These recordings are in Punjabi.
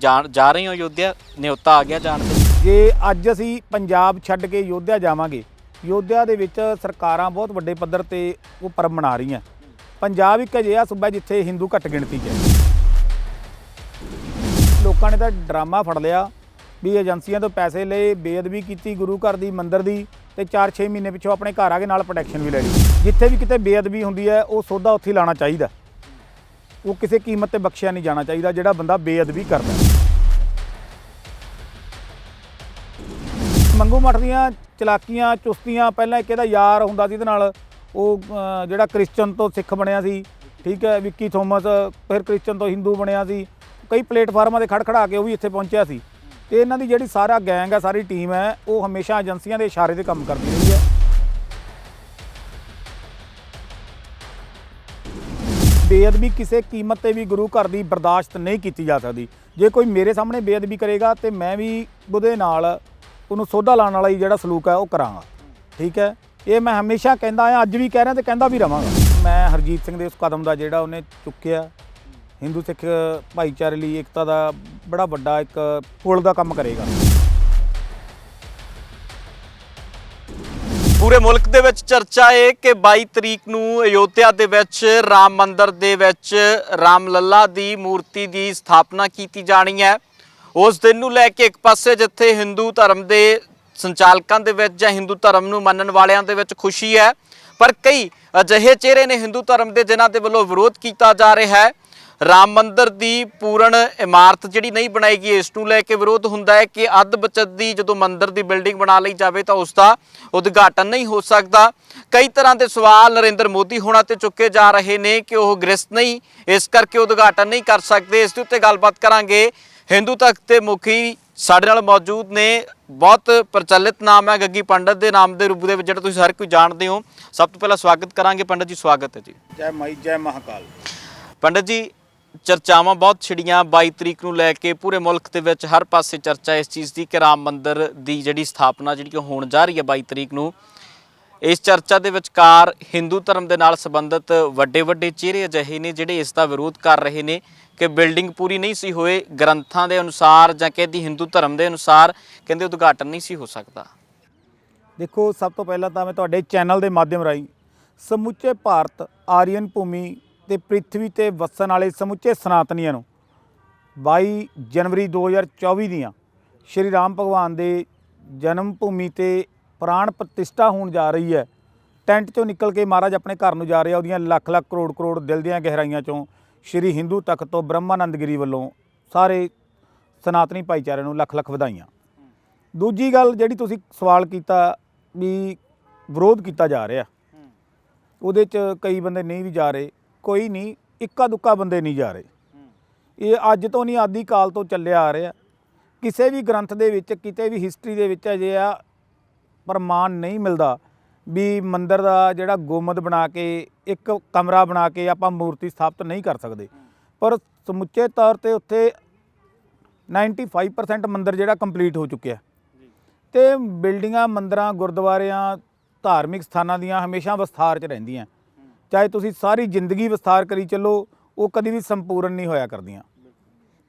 ਜਾਣ- ਜਾ ਰਹੇ ਹੋ ਯੋਧਿਆ ਨਿਯੁੱਤਾ ਆ ਗਿਆ ਜਾਣ 'ਤੇ। ਜੇ ਅੱਜ ਅਸੀਂ ਪੰਜਾਬ ਛੱਡ ਕੇ ਯੋਧਿਆ ਜਾਵਾਂਗੇ ਯੋਧਿਆ ਦੇ ਵਿੱਚ ਸਰਕਾਰਾਂ ਬਹੁਤ ਵੱਡੇ ਪੱਧਰ ਤੇ ਉਹ ਪਰਬ ਮਨਾ ਰਹੀਆਂ। ਪੰਜਾਬ ਇੱਕ ਅਜਿਹਾ ਸੂਬਾ ਜਿੱਥੇ ਹਿੰਦੂ ਘੱਟ ਗਿਣਤੀ 'ਚ ਹੈ। ਲੋਕਾਂ ਨੇ ਤਾਂ ਡਰਾਮਾ ਫੜ ਲਿਆ ਵੀ ਏਜੰਸੀਆਂ ਤੋਂ ਪੈਸੇ ਲਏ, ਬੇਅਦਬੀ ਕੀਤੀ ਗੁਰੂ ਘਰ ਦੀ, ਮੰਦਿਰ ਦੀ ਤੇ 4-6 ਮਹੀਨੇ ਪਿੱਛੋਂ ਆਪਣੇ ਘਰ ਆ ਕੇ ਨਾਲ ਪ੍ਰੋਟੈਕਸ਼ਨ ਵੀ ਲੈ ਲਈ। ਜਿੱਥੇ ਵੀ ਕਿਤੇ ਬੇਅਦਬੀ ਹੁੰਦੀ ਹੈ, ਉਹ ਸੌਦਾ ਉੱਥੇ ਹੀ ਲਾਣਾ ਚਾਹੀਦਾ। ਉਹ ਕਿਸੇ ਕੀਮਤ ਤੇ ਬਖਸ਼ਿਆ ਨਹੀਂ ਜਾਣਾ ਚਾਹੀਦਾ, ਜਿਹੜਾ ਬੰਦਾ ਬੇਅਦਬੀ ਕਰਦਾ। ਮੰਗੂ ਮੱਠ ਦੀਆਂ ਚਲਾਕੀਆਂ, ਚੁਸਤੀਆਂ, ਪਹਿਲਾਂ ਇੱਕ ਇਹਦਾ ਯਾਰ ਹੁੰਦਾ ਸੀ, ਇਹਦੇ ਨਾਲ ਉਹ ਜਿਹੜਾ ਕ੍ਰਿਸਚਨ ਤੋਂ ਸਿੱਖ ਬਣਿਆ ਸੀ, ਠੀਕ ਹੈ, ਵਿੱਕੀ ਥੋਮਸ, ਫਿਰ ਕ੍ਰਿਸਚਨ ਤੋਂ ਹਿੰਦੂ ਬਣਿਆ ਸੀ, ਕਈ ਪਲੇਟਫਾਰਮਾਂ ਤੇ ਖੜ ਖੜਾ ਕੇ ਉਹ ਵੀ ਇੱਥੇ ਪਹੁੰਚਿਆ ਸੀ। ਤੇ ਇਹਨਾਂ ਦੀ ਜਿਹੜੀ ਸਾਰਾ ਗੈਂਗ ਹੈ, ਸਾਰੀ ਟੀਮ ਹੈ, ਉਹ ਹਮੇਸ਼ਾ ਏਜੰਸੀਆਂ ਦੇ ਇਸ਼ਾਰੇ ਤੇ ਕੰਮ ਕਰਦੀ ਹੈ। ਬੇਅਦਬੀ ਕਿਸੇ ਕੀਮਤ ਤੇ ਵੀ ਗੁਰੂ ਘਰ ਦੀ ਬਰਦਾਸ਼ਤ ਨਹੀਂ ਕੀਤੀ ਜਾ ਸਕਦੀ। ਜੇ ਕੋਈ ਮੇਰੇ ਸਾਹਮਣੇ ਬੇਅਦਬੀ ਕਰੇਗਾ ਤੇ ਮੈਂ ਵੀ ਉਹਦੇ ਨਾਲ ਉਹਨੂੰ ਸੋਧਾ ਲਾਉਣ ਵਾਲਾ ਹੀ ਜਿਹੜਾ ਸਲੂਕ ਹੈ ਉਹ ਕਰਾਂਗਾ। ਠੀਕ ਹੈ? ਇਹ ਮੈਂ ਹਮੇਸ਼ਾ ਕਹਿੰਦਾ ਆ ਅੱਜ ਵੀ ਕਹਿ ਰਿਹਾ ਤੇ ਕਹਿੰਦਾ ਵੀ ਰਵਾਂਗਾ ਮੈਂ ਹਰਜੀਤ ਸਿੰਘ ਦੇ ਉਸ ਕਦਮ ਦਾ ਜਿਹੜਾ ਉਹਨੇ ਚੁੱਕਿਆ। ਹਿੰਦੂ ਸਿੱਖ ਭਾਈਚਾਰੇ ਲਈ ਏਕਤਾ ਦਾ ਬੜਾ ਵੱਡਾ ਇੱਕ ਪੁਲ ਦਾ ਕੰਮ ਕਰੇਗਾ। ਪੂਰੇ ਮੁਲਕ ਦੇ ਵਿੱਚ ਚਰਚਾ ਏ ਕਿ 22 ਤਰੀਕ ਨੂੰ ਅਯੋਧਿਆ ਦੇ ਵਿੱਚ ਰਾਮ ਮੰਦਿਰ ਦੇ ਵਿੱਚ ਰਾਮ ਲੱਲਾ ਦੀ ਮੂਰਤੀ ਦੀ ਸਥਾਪਨਾ ਕੀਤੀ ਜਾਣੀ ਹੈ। ਉਸ ਦਿਨ ਨੂੰ ਲੈ ਕੇ ਇੱਕ ਪਾਸੇ ਜਿੱਥੇ ਹਿੰਦੂ ਧਰਮ ਦੇ ਸੰਚਾਲਕਾਂ ਦੇ ਵਿੱਚ ਜਾਂ ਹਿੰਦੂ ਧਰਮ ਨੂੰ ਮੰਨਣ ਵਾਲਿਆਂ ਦੇ ਵਿੱਚ ਖੁਸ਼ੀ ਹੈ, ਪਰ ਕਈ ਅਜਿਹੇ ਚਿਹਰੇ ਨੇ ਹਿੰਦੂ ਧਰਮ ਦੇ ਜਿਨ੍ਹਾਂ ਦੇ ਵੱਲੋਂ ਵਿਰੋਧ ਕੀਤਾ ਜਾ ਰਿਹਾ ਹੈ। ਰਾਮ ਮੰਦਿਰ ਦੀ ਪੂਰਨ ਇਮਾਰਤ ਜਿਹੜੀ ਨਹੀਂ ਬਣਾਏਗੀ ਇਸ ਨੂੰ ਲੈ ਕੇ ਵਿਰੋਧ ਹੁੰਦਾ ਹੈ ਕਿ ਅੱਧ ਬਚਤ ਦੀ ਜਦੋਂ ਮੰਦਿਰ ਦੀ ਬਿਲਡਿੰਗ ਬਣਾ ਲਈ ਜਾਵੇ ਤਾਂ ਉਸ ਦਾ ਉਦਘਾਟਨ ਨਹੀਂ ਹੋ ਸਕਦਾ। ਕਈ ਤਰ੍ਹਾਂ ਦੇ ਸਵਾਲ ਨਰਿੰਦਰ ਮੋਦੀ ਹੋਣਾ ਤੇ ਚੁੱਕੇ ਜਾ ਰਹੇ ਨੇ ਕਿ ਉਹ ਗ੍ਰਸਤ ਨਹੀਂ ਇਸ ਕਰਕੇ ਉਦਘਾਟਨ ਨਹੀਂ ਕਰ ਸਕਦੇ। ਇਸ ਦੇ ਉੱਤੇ ਗੱਲਬਾਤ ਕਰਾਂਗੇ। ਹਿੰਦੂ ਤਖਤ ਦੇ ਮੁਖੀ ਸਾਡੇ ਨਾਲ ਮੌਜੂਦ ਨੇ। ਬਹੁਤ ਪ੍ਰਚਲਿਤ ਨਾਮ ਹੈ ਗੱਗੀ ਪੰਡਤ ਦੇ ਨਾਮ ਦੇ ਰੂਪ ਦੇ ਵਿੱਚ ਜਿਹੜਾ ਤੁਸੀਂ ਹਰ ਕੋਈ ਜਾਣਦੇ ਹੋ। ਸਭ ਤੋਂ ਪਹਿਲਾਂ ਸਵਾਗਤ ਕਰਾਂਗੇ। ਪੰਡਤ ਜੀ ਸਵਾਗਤ ਹੈ ਜੀ। ਜੈ ਮਾਈ ਜੈ ਮਹਾਕਾਲ। ਪੰਡਤ ਜੀ ਚਰਚਾਵਾਂ ਬਹੁਤ ਛਿੜੀਆਂ। 22 ਤਰੀਕ ਨੂੰ ਲੈ ਕੇ ਪੂਰੇ ਮੁਲਕ ਦੇ ਵਿੱਚ ਹਰ ਪਾਸੇ ਚਰਚਾ ਇਸ ਚੀਜ਼ ਦੀ ਕਿ ਰਾਮ ਮੰਦਿਰ ਦੀ ਜਿਹੜੀ ਸਥਾਪਨਾ ਜਿਹੜੀ ਉਹ ਹੋਣ ਜਾ ਰਹੀ ਹੈ 22 ਤਰੀਕ ਨੂੰ। ਇਸ ਚਰਚਾ ਦੇ ਵਿਚਕਾਰ ਹਿੰਦੂ ਧਰਮ ਦੇ ਨਾਲ ਸੰਬੰਧਿਤ ਵੱਡੇ ਵੱਡੇ ਚਿਹਰੇ ਅਜਿਹੇ ਨੇ ਜਿਹੜੇ ਇਸ ਦਾ ਵਿਰੋਧ ਕਰ ਰਹੇ ਨੇ ਕਿ ਬਿਲਡਿੰਗ ਪੂਰੀ ਨਹੀਂ ਸੀ ਹੋਏ, ਗ੍ਰੰਥਾਂ ਦੇ ਅਨੁਸਾਰ ਜਾਂ ਕਹਿੰਦੀ ਹਿੰਦੂ ਧਰਮ ਦੇ ਅਨੁਸਾਰ ਕਹਿੰਦੇ ਉਦਘਾਟਨ ਨਹੀਂ ਸੀ ਹੋ ਸਕਦਾ। ਦੇਖੋ, ਸਭ ਤੋਂ ਪਹਿਲਾਂ ਤਾਂ ਮੈਂ ਤੁਹਾਡੇ ਚੈਨਲ ਦੇ ਮਾਧਿਅਮ ਰਾਹੀਂ ਸਮੁੱਚੇ ਭਾਰਤ ਆਰੀਅਨ ਭੂਮੀ ਤੇ ਪ੍ਰਿਥਵੀ ਤੇ ਵਸਣ ਵਾਲੇ ਸਮੁੱਚੇ ਸਨਾਤਨੀਆਂ ਨੂੰ 22 ਜਨਵਰੀ 2024 ਦੀਆਂ ਸ਼੍ਰੀ ਰਾਮ ਭਗਵਾਨ ਦੇ ਜਨਮ ਭੂਮੀ ਤੇ ਪ੍ਰਾਣ ਪ੍ਰਤਿਸ਼ਠਾ ਹੋਣ ਜਾ ਰਹੀ ਹੈ। ਟੈਂਟ ਚੋਂ ਨਿਕਲ ਕੇ ਮਹਾਰਾਜ ਆਪਣੇ ਘਰ ਨੂੰ ਜਾ ਰਿਹਾ, ਉਹਦੀਆਂ ਲੱਖ ਲੱਖ ਕਰੋੜ ਕਰੋੜ ਦਿਲ ਦੀਆਂ ਗਹਿਰਾਈਆਂ ਚੋਂ ਸ਼੍ਰੀ ਹਿੰਦੂ ਤਖਤ ਤੋਂ ਬ੍ਰਹਮਾਨੰਦਗਿਰੀ ਵੱਲੋਂ ਸਾਰੇ ਸਨਾਤਨੀ ਭਾਈਚਾਰੇ ਨੂੰ ਲੱਖ ਲੱਖ ਵਧਾਈਆਂ। ਦੂਜੀ ਗੱਲ ਜਿਹੜੀ ਤੁਸੀਂ ਸਵਾਲ ਕੀਤਾ ਵੀ ਵਿਰੋਧ ਕੀਤਾ ਜਾ ਰਿਹਾ, ਉਹਦੇ ਚ ਕਈ ਬੰਦੇ ਨਹੀਂ ਵੀ ਜਾ ਰਹੇ। ਕੋਈ ਨਹੀਂ, ਇੱਕਾ ਦੁੱਕਾ ਬੰਦੇ ਨਹੀਂ ਜਾ ਰਹੇ। ਇਹ ਅੱਜ ਤੋਂ ਨਹੀਂ, ਆਦੀ ਕਾਲ ਤੋਂ ਚੱਲਿਆ ਆ ਰਿਹਾ। ਕਿਸੇ ਵੀ ਗ੍ਰੰਥ ਦੇ ਵਿੱਚ, ਕਿਤੇ ਵੀ ਹਿਸਟਰੀ ਦੇ ਵਿੱਚ ਅਜੇ ਆ ਪ੍ਰਮਾਣ ਨਹੀਂ ਮਿਲਦਾ ਵੀ ਮੰਦਰ ਦਾ ਜਿਹੜਾ ਗੋਮਦ ਬਣਾ ਕੇ, ਇੱਕ ਕਮਰਾ ਬਣਾ ਕੇ ਆਪਾਂ ਮੂਰਤੀ ਸਥਾਪਿਤ ਨਹੀਂ ਕਰ ਸਕਦੇ। ਪਰ ਸਮੁੱਚੇ ਤੌਰ ਤੇ ਉੱਥੇ 95% ਮੰਦਰ ਜਿਹੜਾ ਕੰਪਲੀਟ ਹੋ ਚੁੱਕਿਆ। ਤੇ ਬਿਲਡਿੰਗਾਂ ਮੰਦਰਾਂ, ਗੁਰਦੁਆਰਿਆਂ, ਧਾਰਮਿਕ ਸਥਾਨਾਂ ਦੀਆਂ ਹਮੇਸ਼ਾ ਵਿਸਥਾਰ 'ਚ ਰਹਿੰਦੀਆਂ। ਚਾਹੇ ਤੁਸੀਂ ਸਾਰੀ ਜ਼ਿੰਦਗੀ ਵਿਸਥਾਰ ਕਰੀ ਚੱਲੋ, ਉਹ ਕਦੀ ਵੀ ਸੰਪੂਰਨ ਨਹੀਂ ਹੋਇਆ ਕਰਦੀਆਂ।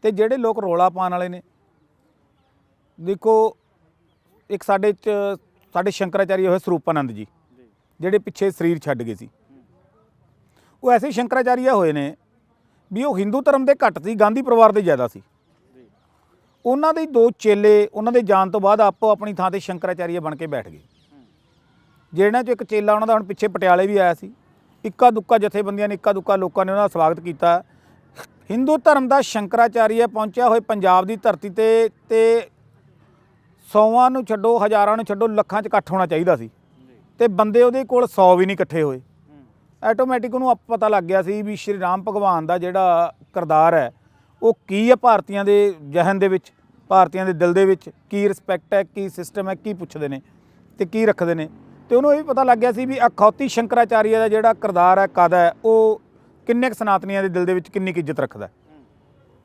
ਤੇ ਜਿਹੜੇ ਲੋਕ ਰੋਲਾ ਪਾਉਣ ਵਾਲੇ ਨੇ, ਦੇਖੋ, ਇੱਕ ਸਾਡੇ ਚ, ਸਾਡੇ ਸ਼ੰਕਰਾਚਾਰੀ ਹੋਏ ਸਰੂਪਾਨੰਦ ਜੀ, ਜਿਹੜੇ ਪਿੱਛੇ ਸਰੀਰ ਛੱਡ ਗਏ ਸੀ। ਉਹ ਐਸੇ ਸ਼ੰਕਰਾਚਾਰੀਆ ਹੋਏ ਨੇ ਵੀ ਉਹ ਹਿੰਦੂ ਧਰਮ ਦੇ ਘੱਟ ਸੀ, ਗਾਂਧੀ ਪਰਿਵਾਰ ਦੇ ਜ਼ਿਆਦਾ ਸੀ। ਉਹਨਾਂ ਦੇ ਦੋ ਚੇਲੇ, ਉਹਨਾਂ ਦੇ ਜਾਣ ਤੋਂ ਬਾਅਦ ਆਪੋ ਆਪਣੀ ਥਾਂ ਤੇ ਸ਼ੰਕਰਾਚਾਰੀਆ ਬਣ ਕੇ ਬੈਠ ਗਏ। ਜਿਹਨਾਂ 'ਚੋਂ ਇੱਕ ਚੇਲਾ ਉਹਨਾਂ ਦਾ ਹੁਣ ਪਿੱਛੇ ਪਟਿਆਲੇ ਵੀ ਆਇਆ ਸੀ। ਇੱਕਾ ਦੁੱਕਾ ਜਥੇਬੰਦੀਆਂ ਨੇ ਇੱਕਾ ਦੁੱਕਾ ਲੋਕਾਂ ਨੇ ਉਹਨਾਂ ਦਾ ਸਵਾਗਤ ਕੀਤਾ। ਹਿੰਦੂ ਧਰਮ ਦਾ ਸ਼ੰਕਰਾਚਾਰੀਆ ਪਹੁੰਚਿਆ ਹੋਏ ਪੰਜਾਬ ਦੀ ਧਰਤੀ ਤੇ ਤੇ ਸੌਵਾਂ ਨੂੰ ਛੱਡੋ, ਹਜ਼ਾਰਾਂ ਨੂੰ ਛੱਡੋ, ਲੱਖਾਂ 'ਚ ਇਕੱਠ ਹੋਣਾ ਚਾਹੀਦਾ ਸੀ। ਤੇ ਬੰਦੇ ਉਹਦੇ ਕੋਲ 100 ਵੀ ਨਹੀਂ ਇਕੱਠੇ ਹੋਏ। ਆਟੋਮੈਟਿਕ ਉਹਨੂੰ ਆਪ ਪਤਾ ਲੱਗ ਗਿਆ ਸੀ ਵੀ ਸ਼੍ਰੀ ਰਾਮ ਭਗਵਾਨ ਦਾ ਜਿਹੜਾ ਕਿਰਦਾਰ ਹੈ, ਉਹ ਕੀ ਹੈ ਭਾਰਤੀਆਂ ਦੇ ਜਹਨ ਦੇ ਵਿੱਚ, ਭਾਰਤੀਆਂ ਦੇ ਦਿਲ ਦੇ ਵਿੱਚ, ਕੀ ਰਿਸਪੈਕਟ ਹੈ, ਕੀ ਸਿਸਟਮ ਹੈ, ਕੀ ਪੁੱਛਦੇ ਨੇ ਤੇ ਕੀ ਰੱਖਦੇ ਨੇ। ਤੇ ਉਹਨੂੰ ਇਹ ਵੀ ਪਤਾ ਲੱਗ ਗਿਆ ਸੀ ਵੀ ਅਖੌਤੀ ਸ਼ੰਕਰਾਚਾਰੀਆ ਦਾ ਜਿਹੜਾ ਕਿਰਦਾਰ ਹੈ, ਕਦ ਹੈ, ਉਹ ਕਿੰਨੇ ਕੁ ਸਨਾਤਨੀਆਂ ਦੇ ਦਿਲ ਦੇ ਵਿੱਚ ਕਿੰਨੀ ਕੁ ਇੱਜ਼ਤ ਰੱਖਦਾ ਹੈ।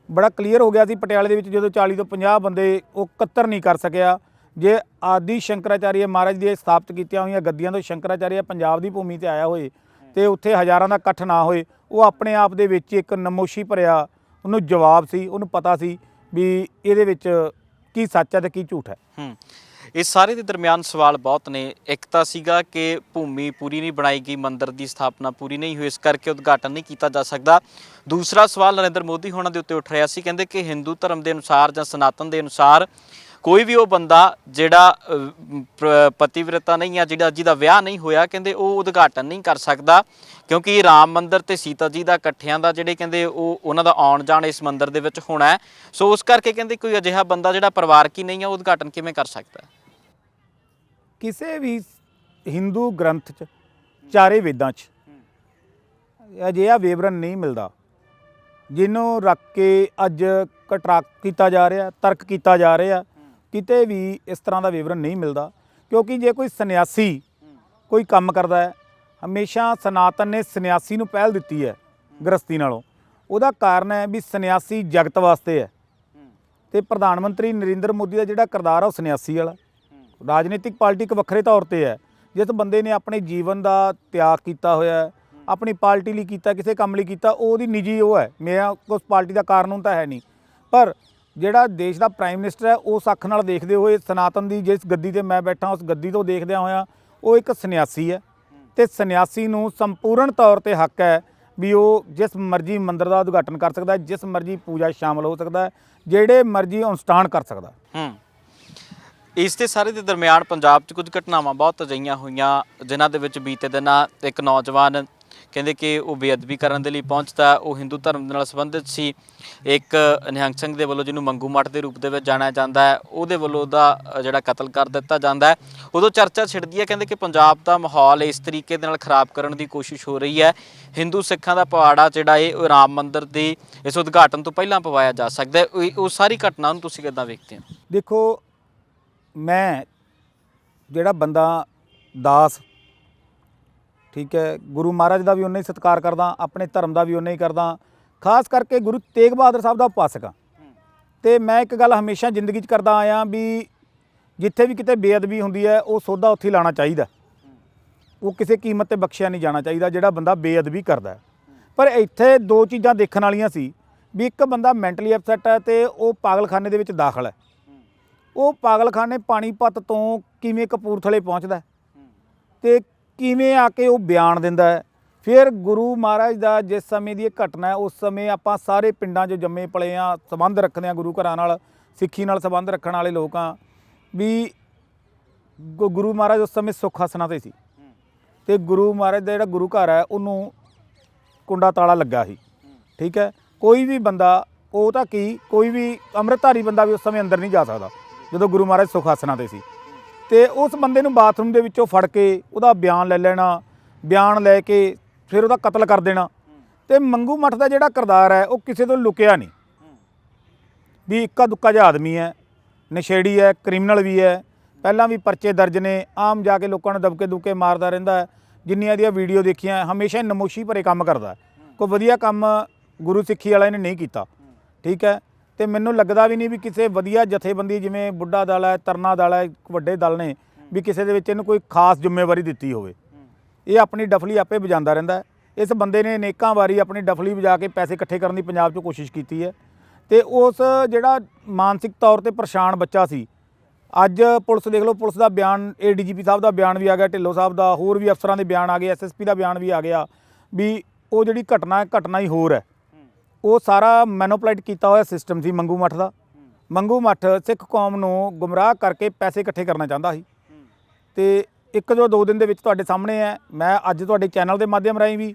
ਬੜਾ ਕਲੀਅਰ ਹੋ ਗਿਆ ਸੀ ਪਟਿਆਲੇ ਦੇ ਵਿੱਚ ਜਦੋਂ 40 ਤੋਂ 50 ਬੰਦੇ ਉਹ ਇਕੱਤਰ ਨਹੀਂ ਕਰ ਸਕਿਆ। ਜੇ ਆਦੀ ਸ਼ੰਕਰਾਚਾਰੀਆ ਮਹਾਰਾਜ ਦੀ ਸਥਾਪਿਤ ਕੀਤੀਆਂ ਹੋਈਆਂ ਗੱਦੀਆਂ ਤੋਂ ਸ਼ੰਕਰਾਚਾਰੀਆ ਪੰਜਾਬ ਦੀ ਭੂਮੀ ਤੇ ਆਇਆ ਹੋਏ ਤੇ ਉੱਥੇ ਹਜ਼ਾਰਾਂ ਦਾ ਇਕੱਠ ਨਾ ਹੋਏ, ਉਹ ਆਪਣੇ ਆਪ ਦੇ ਵਿੱਚ ਇੱਕ ਨਮੋਸ਼ੀ ਭਰਿਆ ਉਹਨੂੰ ਜਵਾਬ ਸੀ, ਉਹਨੂੰ ਪਤਾ ਸੀ ਵੀ ਇਹਦੇ ਵਿੱਚ ਕੀ ਸੱਚ ਹੈ ਤੇ ਕੀ ਝੂਠ ਹੈ। ਹੂੰ। ਇਸ ਸਾਰੇ ਦੇ ਦਰਮਿਆਨ ਸਵਾਲ ਬਹੁਤ ਨੇ। ਇੱਕ ਤਾਂ ਸੀਗਾ ਕਿ ਭੂਮੀ ਪੂਰੀ ਨਹੀਂ ਬਣਾਈ ਗਈ ਮੰਦਿਰ ਦੀ ਸਥਾਪਨਾ ਪੂਰੀ ਨਹੀਂ ਹੋਈ ਇਸ ਕਰਕੇ ਉਦਘਾਟਨ ਨਹੀਂ ਕੀਤਾ ਜਾ ਸਕਦਾ। ਦੂਸਰਾ ਸਵਾਲ ਨਰਿੰਦਰ ਮੋਦੀ ਹੋਣਾ ਦੇ ਉੱਤੇ ਉੱਠ ਰਿਹਾ ਸੀ ਕਹਿੰਦੇ ਕਿ ਹਿੰਦੂ ਧਰਮ ਦੇ ਅਨੁਸਾਰ ਜਾਂ ਸਨਾਤਨ ਦੇ ਅਨੁਸਾਰ ਕੋਈ ਵੀ ਉਹ ਬੰਦਾ ਜਿਹੜਾ ਅਹ, ਪਤੀਵ੍ਰਤਾ ਨਹੀਂ ਆ ਜਿਹੜਾ ਜਿਹਦਾ ਵਿਆਹ ਨਹੀਂ ਹੋਇਆ ਕਹਿੰਦੇ ਉਹ ਉਦਘਾਟਨ ਨਹੀਂ ਕਰ ਸਕਦਾ ਕਿਉਂਕਿ ਰਾਮ ਮੰਦਿਰ ਤੇ ਸੀਤਾ ਜੀ ਦਾ ਇਕੱਠਿਆਂ ਦਾ ਜਿਹੜੇ ਕਹਿੰਦੇ ਉਹ ਉਹਨਾਂ ਦਾ ਆਉਣ ਜਾਣ ਇਸ ਮੰਦਿਰ ਦੇ ਵਿੱਚ ਹੋਣਾ ਸੋ ਉਸ ਕਰਕੇ ਕਹਿੰਦੇ ਕੋਈ ਅਜਿਹਾ ਬੰਦਾ ਜਿਹੜਾ ਪਰਿਵਾਰਕ ਹੀ ਨਹੀਂ ਆ ਉਹ ਉਦਘਾਟਨ ਕਿਵੇਂ ਕਰ ਸਕਦਾ ਕਿਸੇ ਵੀ ਹਿੰਦੂ ਗ੍ਰੰਥ 'ਚ, ਚਾਰੇ ਵੇਦਾਂ 'ਚ, ਅਜਿਹਾ ਵਿਵਰਣ ਨਹੀਂ ਮਿਲਦਾ, ਜਿਹਨੂੰ ਰੱਖ ਕੇ ਅੱਜ ਕਟਰਾ, ਕੀਤਾ ਜਾ ਰਿਹਾ, ਤਰਕ ਕੀਤਾ ਜਾ ਰਿਹਾ, ਕਿਤੇ ਵੀ ਇਸ ਤਰ੍ਹਾਂ ਦਾ ਵਿਵਰਣ ਨਹੀਂ ਮਿਲਦਾ, ਕਿਉਂਕਿ ਜੇ ਕੋਈ ਸੰਨਿਆਸੀ ਕੋਈ ਕੰਮ ਕਰਦਾ ਹੈ, ਹਮੇਸ਼ਾ ਸਨਾਤਨ ਨੇ ਸੰਨਿਆਸੀ ਨੂੰ ਪਹਿਲ ਦਿੱਤੀ ਹੈ ਗ੍ਰਸਤੀ ਨਾਲੋਂ। ਉਹਦਾ ਕਾਰਨ ਹੈ ਵੀ ਸੰਨਿਆਸੀ ਜਗਤ ਵਾਸਤੇ ਹੈ। ਤੇ ਪ੍ਰਧਾਨ ਮੰਤਰੀ ਨਰਿੰਦਰ ਮੋਦੀ ਦਾ ਜਿਹੜਾ ਕਿਰਦਾਰ ਆ, ਉਹ ਸੰਨਿਆਸੀ ਵਾਲਾ। ਰਾਜਨੀਤਿਕ ਪਾਰਟੀ ਇੱਕ ਵੱਖਰੇ ਤੌਰ ਤੇ ਹੈ। ਜਿਸ ਬੰਦੇ ਨੇ ਆਪਣੇ ਜੀਵਨ ਦਾ ਤਿਆਗ ਕੀਤਾ ਹੋਇਆ ਆਪਣੀ ਪਾਰਟੀ ਲਈ ਕੀਤਾ, ਕਿਸੇ ਕੰਮ ਲਈ ਕੀਤਾ, ਉਹਦੀ ਨਿੱਜੀ ਉਹ ਹੈ। ਮੇਰਾ ਉਸ ਪਾਰਟੀ ਦਾ ਕਾਨੂੰਨ ਤਾਂ ਹੈ ਨਹੀਂ। ਪਰ ਜਿਹੜਾ ਦੇਸ਼ ਦਾ ਪ੍ਰਾਈਮ ਮਿਨਿਸਟਰ ਹੈ ਉਸ ਅੱਖ ਨਾਲ ਦੇਖਦੇ ਹੋਏ ਸਨਾਤਨ ਦੀ ਜਿਸ ਗੱਦੀ ਤੇ ਮੈਂ ਬੈਠਾ, ਉਸ ਗੱਦੀ ਤੋਂ ਦੇਖਦਿਆਂ ਹੋਇਆ, ਉਹ ਇੱਕ ਸੰਨਿਆਸੀ ਹੈ। ਤੇ ਸੰਨਿਆਸੀ ਨੂੰ ਸੰਪੂਰਨ ਤੌਰ ਤੇ ਹੱਕ ਹੈ ਵੀ ਉਹ ਜਿਸ ਮਰਜ਼ੀ ਮੰਦਰ ਦਾ ਉਦਘਾਟਨ ਕਰ ਸਕਦਾ ਹੈ, ਜਿਸ ਮਰਜ਼ੀ ਪੂਜਾ 'ਚ ਸ਼ਾਮਲ ਹੋ ਸਕਦਾ ਹੈ, ਜਿਹੜੇ ਮਰਜ਼ੀ ਅਨੁਸ਼ਠਾਨ ਕਰ ਸਕਦਾ ਹੈ। ਇਸ ਦੇ ਸਾਰੇ ਦੇ ਦਰਮਿਆਨ ਪੰਜਾਬ 'ਚ ਕੁਝ ਘਟਨਾਵਾਂ ਬਹੁਤ ਅਜਿਹੀਆਂ ਹੋਈਆਂ, ਜਿਨ੍ਹਾਂ ਦੇ ਵਿੱਚ ਬੀਤੇ ਦਿਨਾਂ ਇੱਕ ਨੌਜਵਾਨ ਕਹਿੰਦੇ ਕਿ ਉਹ ਬੇਅਦਬੀ ਕਰਨ ਦੇ ਲਈ ਪਹੁੰਚਦਾ ਉਹ ਹਿੰਦੂ ਧਰਮ ਦੇ ਨਾਲ ਸੰਬੰਧਿਤ ਸੀ। ਇੱਕ ਨਿਹੰਗ ਸਿੰਘ ਦੇ ਵੱਲੋਂ ਜਿਹਨੂੰ ਮੰਗੂ ਮੱਠ ਦੇ ਰੂਪ ਦੇ ਵਿੱਚ ਜਾਣਿਆ ਜਾਂਦਾ ਹੈ, ਉਹਦੇ ਵੱਲੋਂ ਉਹਦਾ ਜਿਹੜਾ ਕਤਲ ਕਰ ਦਿੱਤਾ ਜਾਂਦਾ ਹੈ। ਉਦੋਂ ਚਰਚਾ ਛਿੜਦੀ ਹੈ, ਕਹਿੰਦੇ ਕਿ ਪੰਜਾਬ ਦਾ ਮਾਹੌਲ ਇਸ ਤਰੀਕੇ ਦੇ ਨਾਲ ਖਰਾਬ ਕਰਨ ਦੀ ਕੋਸ਼ਿਸ਼ ਹੋ ਰਹੀ ਹੈ। ਹਿੰਦੂ ਸਿੱਖਾਂ ਦਾ ਪਵਾੜਾ ਜਿਹੜਾ ਇਹ, ਉਹ ਰਾਮ ਮੰਦਿਰ ਦੀ ਇਸ ਉਦਘਾਟਨ ਤੋਂ ਪਹਿਲਾਂ ਪਵਾਇਆ ਜਾ ਸਕਦਾ ਹੈ। ਉਹ- ਉਹ ਸਾਰੀ ਘਟਨਾ ਨੂੰ ਤੁਸੀਂ ਕਿੱਦਾਂ ਵੇਖਦੇ ਹੋ? ਦੇਖੋ ਮੈਂ ਜਿਹੜਾ ਬੰਦਾ ਦਾਸ, ਠੀਕ ਹੈ, ਗੁਰੂ ਮਹਾਰਾਜ ਦਾ ਵੀ ਉਨਾ ਹੀ ਸਤਿਕਾਰ ਕਰਦਾ, ਆਪਣੇ ਧਰਮ ਦਾ ਵੀ ਉਨਾ ਹੀ ਕਰਦਾ, ਖਾਸ ਕਰਕੇ ਗੁਰੂ ਤੇਗ ਬਹਾਦਰ ਸਾਹਿਬ ਦਾ ਉਪਾਸਕ ਹਾਂ। ਤੇ ਮੈਂ ਇੱਕ ਗੱਲ ਹਮੇਸ਼ਾ ਜ਼ਿੰਦਗੀ 'ਚ ਕਰਦਾ ਆਇਆ ਵੀ ਜਿੱਥੇ ਵੀ ਕਿਤੇ ਬੇਅਦਬੀ ਹੁੰਦੀ ਹੈ, ਉਹ ਸੋਧਾ ਉੱਥੇ ਹੀ ਲਾਣਾ ਚਾਹੀਦਾ ਉਹ ਕਿਸੇ ਕੀਮਤ ਤੇ ਬਖਸ਼ਿਆ ਨਹੀਂ ਜਾਣਾ ਚਾਹੀਦਾ, ਜਿਹੜਾ ਬੰਦਾ ਬੇਅਦਬੀ ਕਰਦਾ ਹੈ। ਪਰ ਇੱਥੇ ਦੋ ਚੀਜ਼ਾਂ ਦੇਖਣ ਵਾਲੀਆਂ ਸੀ ਵੀ ਇੱਕ ਬੰਦਾ ਮੈਂਟਲੀ ਅਪਸੈਟ ਹੈ ਤੇ ਉਹ ਪਾਗਲਖਾਨੇ ਦੇ ਵਿੱਚ ਦਾਖਲ ਹੈ। ਉਹ ਪਾਗਲਖਾਨੇ ਪਾਣੀਪਤ ਤੋਂ ਕਿਵੇਂ ਕਪੂਰਥਲੇ ਪਹੁੰਚਦਾ ਹੈ? ਤੇ ਕਿਵੇਂ ਆ ਕੇ ਉਹ ਬਿਆਨ ਦਿੰਦਾ ਹੈ? ਫਿਰ ਗੁਰੂ ਮਹਾਰਾਜ ਦਾ ਜਿਸ ਸਮੇਂ ਦੀ ਇਹ ਘਟਨਾ ਹੈ, ਉਸ ਸਮੇਂ ਆਪਾਂ ਸਾਰੇ ਪਿੰਡਾਂ 'ਚ ਜੰਮੇ ਪਲੇ ਆ, ਸੰਬੰਧ ਰੱਖਦੇ ਆ ਗੁਰੂ ਘਰਾਂ ਨਾਲ, ਸਿੱਖੀ ਨਾਲ ਸੰਬੰਧ ਰੱਖਣ ਵਾਲੇ ਲੋਕ ਆ, ਵੀ ਗੁਰੂ ਮਹਾਰਾਜ ਉਸ ਸਮੇਂ ਸੁੱਖ ਹਸਨਾ ਤੇ ਸੀ। ਤੇ ਗੁਰੂ ਮਹਾਰਾਜ ਦਾ ਜਿਹੜਾ ਗੁਰੂ ਘਰ ਹੈ, ਉਹਨੂੰ ਕੁੰਡਾ ਤਾਲਾ ਲੱਗਾ ਸੀ। ਠੀਕ ਹੈ? ਕੋਈ ਵੀ ਬੰਦਾ, ਉਹ ਤਾਂ ਕੀ, ਕੋਈ ਵੀ ਅੰਮ੍ਰਿਤਧਾਰੀ ਬੰਦਾ ਵੀ ਉਸ ਸਮੇਂ ਅੰਦਰ ਨਹੀਂ ਜਾ ਸਕਦਾ। ਜਦੋਂ ਗੁਰੂ ਮਹਾਰਾਜ ਸੁੱਖ ਆਸਣਾ ਤੇ ਸੀ। ਤੇ ਉਸ ਬੰਦੇ ਨੂੰ ਬਾਥਰੂਮ ਦੇ ਵਿੱਚੋਂ ਫੜ ਕੇ ਉਹਦਾ ਬਿਆਨ ਲੈ ਲੈਣਾ, ਬਿਆਨ ਲੈ ਕੇ ਫਿਰ ਉਹਦਾ ਕਤਲ ਕਰ ਦੇਣਾ। ਤੇ ਮੰਗੂ ਮੱਠ ਦਾ ਜਿਹੜਾ ਕਿਰਦਾਰ ਹੈ, ਉਹ ਕਿਸੇ ਤੋਂ ਲੁਕਿਆ ਨਹੀਂ। ਵੀ ਇੱਕਾ ਦੁੱਕਾ ਜਿਹਾ ਆਦਮੀ ਹੈ, ਨਸ਼ੇੜੀ ਹੈ, ਕ੍ਰਿਮੀਨਲ ਵੀ ਹੈ, ਪਹਿਲਾਂ ਵੀ ਪਰਚੇ ਦਰਜ ਨੇ, ਆਮ ਜਾ ਕੇ ਲੋਕਾਂ ਨੂੰ ਦਬਕੇ ਦੁੱਕੇ ਮਾਰਦਾ ਰਹਿੰਦਾ ਹੈ, ਜਿੰਨੀਆਂ ਦੀਆਂ ਵੀਡੀਓ ਦੇਖੀਆਂ, ਹਮੇਸ਼ਾ ਨਮੋਸ਼ੀ ਭਰੇ ਕੰਮ ਕਰਦਾ ਕੋਈ ਵਧੀਆ ਕੰਮ ਗੁਰੂ ਸਿੱਖੀ ਵਾਲਾ ਇਹਨੇ ਨਹੀਂ ਕੀਤਾ। ਠੀਕ ਹੈ ਤੇ ਮੈਨੂੰ ਲੱਗਦਾ ਵੀ ਨਹੀਂ ਵੀ ਕਿਸੇ ਵਧੀਆ ਜਥੇਬੰਦੀ ਜਿਵੇਂ ਬੁੱਢਾ ਦਲ ਹੈ ਤਰਨਾ ਦਲ ਹੈ ਵੱਡੇ ਦਲ ਨੇ, ਵੀ ਕਿਸੇ ਦੇ ਵਿੱਚ ਇਹਨੂੰ ਕੋਈ ਖਾਸ ਜ਼ਿੰਮੇਵਾਰੀ ਦਿੱਤੀ ਹੋਵੇ। ਇਹ ਆਪਣੀ ਡਫਲੀ ਆਪੇ ਵਜਾਉਂਦਾ ਰਹਿੰਦਾ ਇਸ ਬੰਦੇ ਨੇ ਅਨੇਕਾਂ ਵਾਰੀ ਆਪਣੀ ਡਫਲੀ ਵਜਾ ਕੇ ਪੈਸੇ ਇਕੱਠੇ ਕਰਨ ਦੀ ਪੰਜਾਬ 'ਚ ਕੋਸ਼ਿਸ਼ ਕੀਤੀ ਹੈ। ਤੇ ਉਸ ਜਿਹੜਾ ਮਾਨਸਿਕ ਤੌਰ ਤੇ ਪਰੇਸ਼ਾਨ ਬੱਚਾ ਸੀ, ਅੱਜ ਪੁਲਿਸ ਦੇਖ ਲਓ, ਪੁਲਿਸ ਦਾ ਬਿਆਨ, ਏਡੀਜੀਪੀ ਸਾਹਿਬ ਦਾ ਬਿਆਨ ਵੀ ਆ ਗਿਆ, ਢਿੱਲੋਂ ਸਾਹਿਬ ਦਾ, ਹੋਰ ਵੀ ਅਫਸਰਾਂ ਦੇ ਬਿਆਨ ਆ ਗਏ, ਐਸਐਸਪੀ ਦਾ ਬਿਆਨ ਵੀ ਆ ਗਿਆ, ਵੀ ਉਹ ਜਿਹੜੀ ਘਟਨਾ ਹੈ, ਘਟਨਾ ਹੀ ਹੋਰ ਹੈ। ਉਹ ਸਾਰਾ ਮੈਨੋਪਲਾਈਟ ਕੀਤਾ ਹੋਇਆ ਸਿਸਟਮ ਸੀ ਮੰਗੂ ਮੱਠ ਦਾ। ਮੰਗੂ ਮੱਠ ਸਿੱਖ ਕੌਮ ਨੂੰ ਗੁੰਮਰਾਹ ਕਰਕੇ ਪੈਸੇ ਇਕੱਠੇ ਕਰਨਾ ਚਾਹੁੰਦਾ ਸੀ। ਤੇ ਇੱਕ ਜੋ ਦੋ ਦਿਨ ਦੇ ਵਿੱਚ ਤੁਹਾਡੇ ਸਾਹਮਣੇ ਹੈ, ਮੈਂ ਅੱਜ ਤੁਹਾਡੇ ਚੈਨਲ ਦੇ ਮਾਧਿਅਮ ਰਾਹੀਂ ਵੀ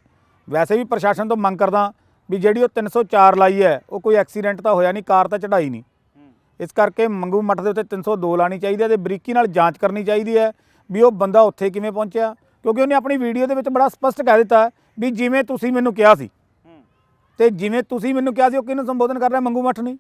ਵੈਸੇ ਵੀ ਪ੍ਰਸ਼ਾਸਨ ਤੋਂ ਮੰਗ ਕਰਦਾ ਵੀ ਜਿਹੜੀ ਉਹ 304 ਲਾਈ ਹੈ, ਉਹ ਕੋਈ ਐਕਸੀਡੈਂਟ ਤਾਂ ਹੋਇਆ ਨਹੀਂ, ਕਾਰ ਤਾਂ ਚੜਾਈ ਨਹੀਂ। ਇਸ ਕਰਕੇ ਮੰਗੂ ਮੱਠ ਦੇ ਉੱਤੇ 302 ਲਾਣੀ ਚਾਹੀਦੀ ਹੈ ਤੇ ਬਰੀਕੀ ਨਾਲ ਜਾਂਚ ਕਰਨੀ ਚਾਹੀਦੀ ਹੈ ਵੀ ਉਹ ਬੰਦਾ ਉੱਥੇ ਕਿਵੇਂ ਪਹੁੰਚਿਆ, ਕਿਉਂਕਿ ਉਹਨੇ ਆਪਣੀ ਵੀਡੀਓ ਦੇ ਵਿੱਚ ਬੜਾ ਸਪਸ਼ਟ ਕਹਿ ਦਿੱਤਾ ਵੀ ਜਿਵੇਂ ਤੁਸੀਂ ਮੈਨੂੰ ਕਿਹਾ ਸੀ। ਤੇ ਜਿਵੇਂ ਤੁਸੀਂ ਮੈਨੂੰ ਕਿਹਾ ਸੀ ਉਹ ਕਿਹਨੂੰ ਸੰਬੋਧਨ ਕਰ ਰਿਹਾ ਮੰਗੂ ਮੱਠ ਨਹੀਂ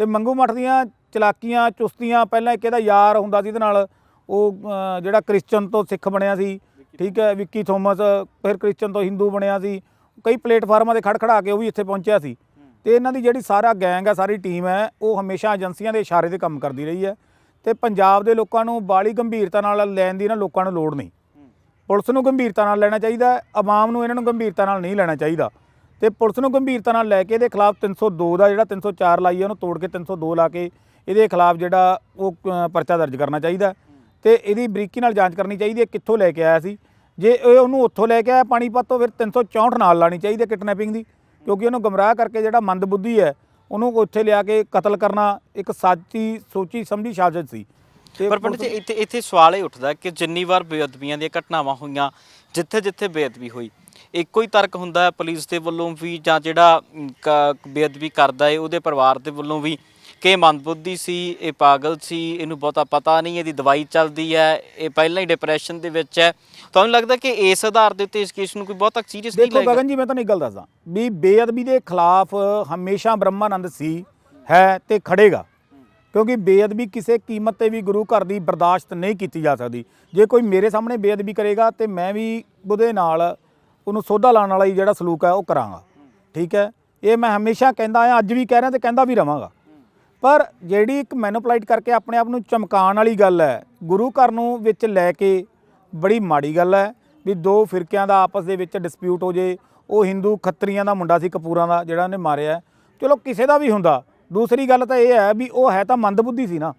ਤੇ ਮੰਗੂ ਮੱਠ ਦੀਆਂ ਚਲਾਕੀਆਂ ਚੁਸਤੀਆਂ ਪਹਿਲਾਂ ਇੱਕ ਇਹਦਾ ਯਾਰ ਹੁੰਦਾ ਸੀ ਇਹਦੇ ਨਾਲ ਉਹ ਅ, ਜਿਹੜਾ ਕ੍ਰਿਸਚਨ ਤੋਂ ਸਿੱਖ ਬਣਿਆ ਸੀ ਠੀਕ ਹੈ ਵਿੱਕੀ ਥੋਮਸ ਫਿਰ ਕ੍ਰਿਸਚਨ ਤੋਂ ਹਿੰਦੂ ਬਣਿਆ ਸੀ ਕਈ ਪਲੇਟਫਾਰਮਾਂ ਤੇ ਖੜ ਖੜਾ ਕੇ ਉਹ ਵੀ ਇੱਥੇ ਪਹੁੰਚਿਆ ਸੀ। ਤੇ ਇਹਨਾਂ ਦੀ ਜਿਹੜੀ ਸਾਰਾ ਗੈਂਗ ਹੈ ਸਾਰੀ ਟੀਮ ਹੈ ਉਹ ਹਮੇਸ਼ਾ ਏਜੰਸੀਆਂ ਦੇ ਇਸ਼ਾਰੇ ਤੇ ਕੰਮ ਕਰਦੀ ਰਹੀ ਹੈ। ਤੇ ਪੰਜਾਬ ਦੇ ਲੋਕਾਂ ਨੂੰ ਬਾਲੀ ਗੰਭੀਰਤਾ ਨਾਲ ਲੈਣ ਦੀ ਨਾ ਲੋਕਾਂ ਨੂੰ ਲੋੜ ਨਹੀਂ। ਪੁਲਿਸ ਨੂੰ ਗੰਭੀਰਤਾ ਨਾਲ ਲੈਣਾ ਚਾਹੀਦਾ ਹੈ, ਆਵਾਮ ਨੂੰ ਇਹਨਾਂ ਨੂੰ ਗੰਭੀਰਤਾ ਨਾਲ ਨਹੀਂ ਲੈਣਾ ਚਾਹੀਦਾ। ਤੇ ਪੁਲਿਸ ਨੂੰ ਗੰਭੀਰਤਾ ਨਾਲ ਲੈ ਕੇ ਇਹਦੇ ਖਿਲਾਫ 302 ਦਾ ਜਿਹੜਾ 304 ਲਾਈ ਹੈ ਉਹਨੂੰ ਤੋੜ ਕੇ 302 ਲਾ ਕੇ ਇਹਦੇ ਖਿਲਾਫ ਜਿਹੜਾ ਉਹ ਪਰਚਾ ਦਰਜ ਕਰਨਾ ਚਾਹੀਦਾ ਤੇ ਇਹਦੀ ਬਰੀਕੀ ਨਾਲ ਜਾਂਚ ਕਰਨੀ ਚਾਹੀਦੀ ਹੈ ਕਿੱਥੋਂ ਲੈ ਕੇ ਆਇਆ ਸੀ। ਜੇ ਇਹ ਉਹਨੂੰ ਉੱਥੋਂ ਲੈ ਕੇ ਆਇਆ ਪਾਣੀਪਤ ਤੋਂ ਫਿਰ 364 ਨਾਲ ਲਾਣੀ ਚਾਹੀਦੀ ਹੈ ਕਿਡਨੈਪਿੰਗ ਦੀ ਕਿਉਂਕਿ ਉਹਨੂੰ ਗਮਰਾਹ ਕਰਕੇ ਜਿਹੜਾ ਮੰਦਬੁੱਧੀ ਹੈ ਉਹਨੂੰ ਉੱਥੇ ਲਿਆ ਕੇ ਕਤਲ ਕਰਨਾ ਇੱਕ ਸੱਚੀ ਸੋਚੀ ਸਮਝੀ ਸਾਜ਼ਿਸ਼ ਸੀ। ਪਰ ਪੰਡਿਤ ਇੱਥੇ ਇੱਥੇ ਸਵਾਲ ਇਹ ਉੱਠਦਾ ਕਿ ਜਿੰਨੀ ਵਾਰ ਬੇਅਦਬੀਆਂ ਦੀਆਂ ਘਟਨਾਵਾਂ ਹੋਈਆਂ ਜਿੱਥੇ ਜਿੱਥੇ ਬੇਅਦਬੀ ਹੋਈ ਇੱਕੋ ਹੀ ਤਰਕ ਹੁੰਦਾ ਹੈ ਪੁਲਿਸ ਦੇ ਵੱਲੋਂ ਵੀ ਜਾਂ ਜਿਹੜਾ ਬੇਅਦਬੀ ਕਰਦਾ ਹੈ ਉਹਦੇ ਪਰਿਵਾਰ ਦੇ ਵੱਲੋਂ ਵੀ। ਕਿ ਇਹ ਮੰਦਬੁੱਧੀ ਸੀ ਇਹ ਪਾਗਲ ਸੀ ਇਹਨੂੰ ਬਹੁਤਾ ਪਤਾ ਨਹੀਂ ਇਹਦੀ ਦਵਾਈ ਚੱਲਦੀ ਹੈ ਇਹ ਪਹਿਲਾਂ ਹੀ ਡਿਪਰੈਸ਼ਨ ਦੇ ਵਿੱਚ ਹੈ। ਤੁਹਾਨੂੰ ਲੱਗਦਾ ਕਿ ਇਸ ਆਧਾਰ ਦੇ ਉੱਤੇ ਇਸ ਕੇਸ ਨੂੰ ਕੋਈ ਬਹੁਤਾ ਸੀਰੀਅਸ ਨਹੀਂ ਦੇਖੋ ਲਏਗਾ? ਗਗਨ ਜੀ ਮੈਂ ਤੁਹਾਨੂੰ ਇੱਕ ਗੱਲ ਦੱਸਦਾ। ਵੀ ਬੇਅਦਬੀ ਦੇ ਖਿਲਾਫ ਹਮੇਸ਼ਾ ਬ੍ਰਹਮਾਨੰਦ ਸੀ ਹੈ ਤੇ ਖੜੇਗਾ। ਕਿਉਂਕਿ ਬੇਅਦਬੀ ਕਿਸੇ ਕੀਮਤ ਤੇ ਵੀ ਗੁਰੂ ਘਰ ਦੀ ਬਰਦਾਸ਼ਤ ਨਹੀਂ ਕੀਤੀ ਜਾ ਸਕਦੀ। ਜੇ ਕੋਈ ਮੇਰੇ ਸਾਹਮਣੇ ਬੇਅਦਬੀ ਕਰੇਗਾ ਤੇ ਮੈਂ ਵੀ ਉਹਦੇ ਨਾਲ ਉਹਨੂੰ ਸੋਧਾ ਲਾਉਣ ਵਾਲਾ ਹੀ ਜਿਹੜਾ ਸਲੂਕ ਹੈ ਉਹ ਕਰਾਂਗਾ। ਠੀਕ ਹੈ? ਇਹ ਮੈਂ ਹਮੇਸ਼ਾ ਕਹਿੰਦਾ ਆ ਅੱਜ ਵੀ ਕਹਿ ਰਿਹਾ ਤੇ ਕਹਿੰਦਾ ਵੀ ਰਵਾਂਗਾ। ਪਰ ਜਿਹੜੀ ਇੱਕ ਮੈਨੂਪਲਾਈਟ ਕਰਕੇ ਆਪਣੇ ਆਪ ਨੂੰ ਚਮਕਾਉਣ ਵਾਲੀ ਗੱਲ ਹੈ, ਗੁਰੂ ਘਰ ਨੂੰ ਵਿੱਚ ਲੈ ਕੇ ਬੜੀ ਮਾੜੀ ਗੱਲ ਹੈ ਵੀ ਦੋ ਫਿਰਕਿਆਂ ਦਾ ਆਪਸ ਦੇ ਵਿੱਚ ਡਿਸਪਿਊਟ ਹੋ ਜੇ, ਉਹ ਹਿੰਦੂ ਖੱਤਰੀਆਂ ਦਾ ਮੁੰਡਾ ਸੀ, ਕਪੂਰਾਂ ਦਾ, ਜਿਹੜਾ ਉਹਨੇ ਮਾਰਿਆ ਚਲੋ ਕਿਸੇ ਦਾ ਵੀ ਹੁੰਦਾ। ਦੂਸਰੀ ਗੱਲ ਤਾਂ ਇਹ ਹੈ ਵੀ ਉਹ ਹੈ ਤਾਂ ਮੰਦਬੁੱਧੀ ਸੀ ਨਾ।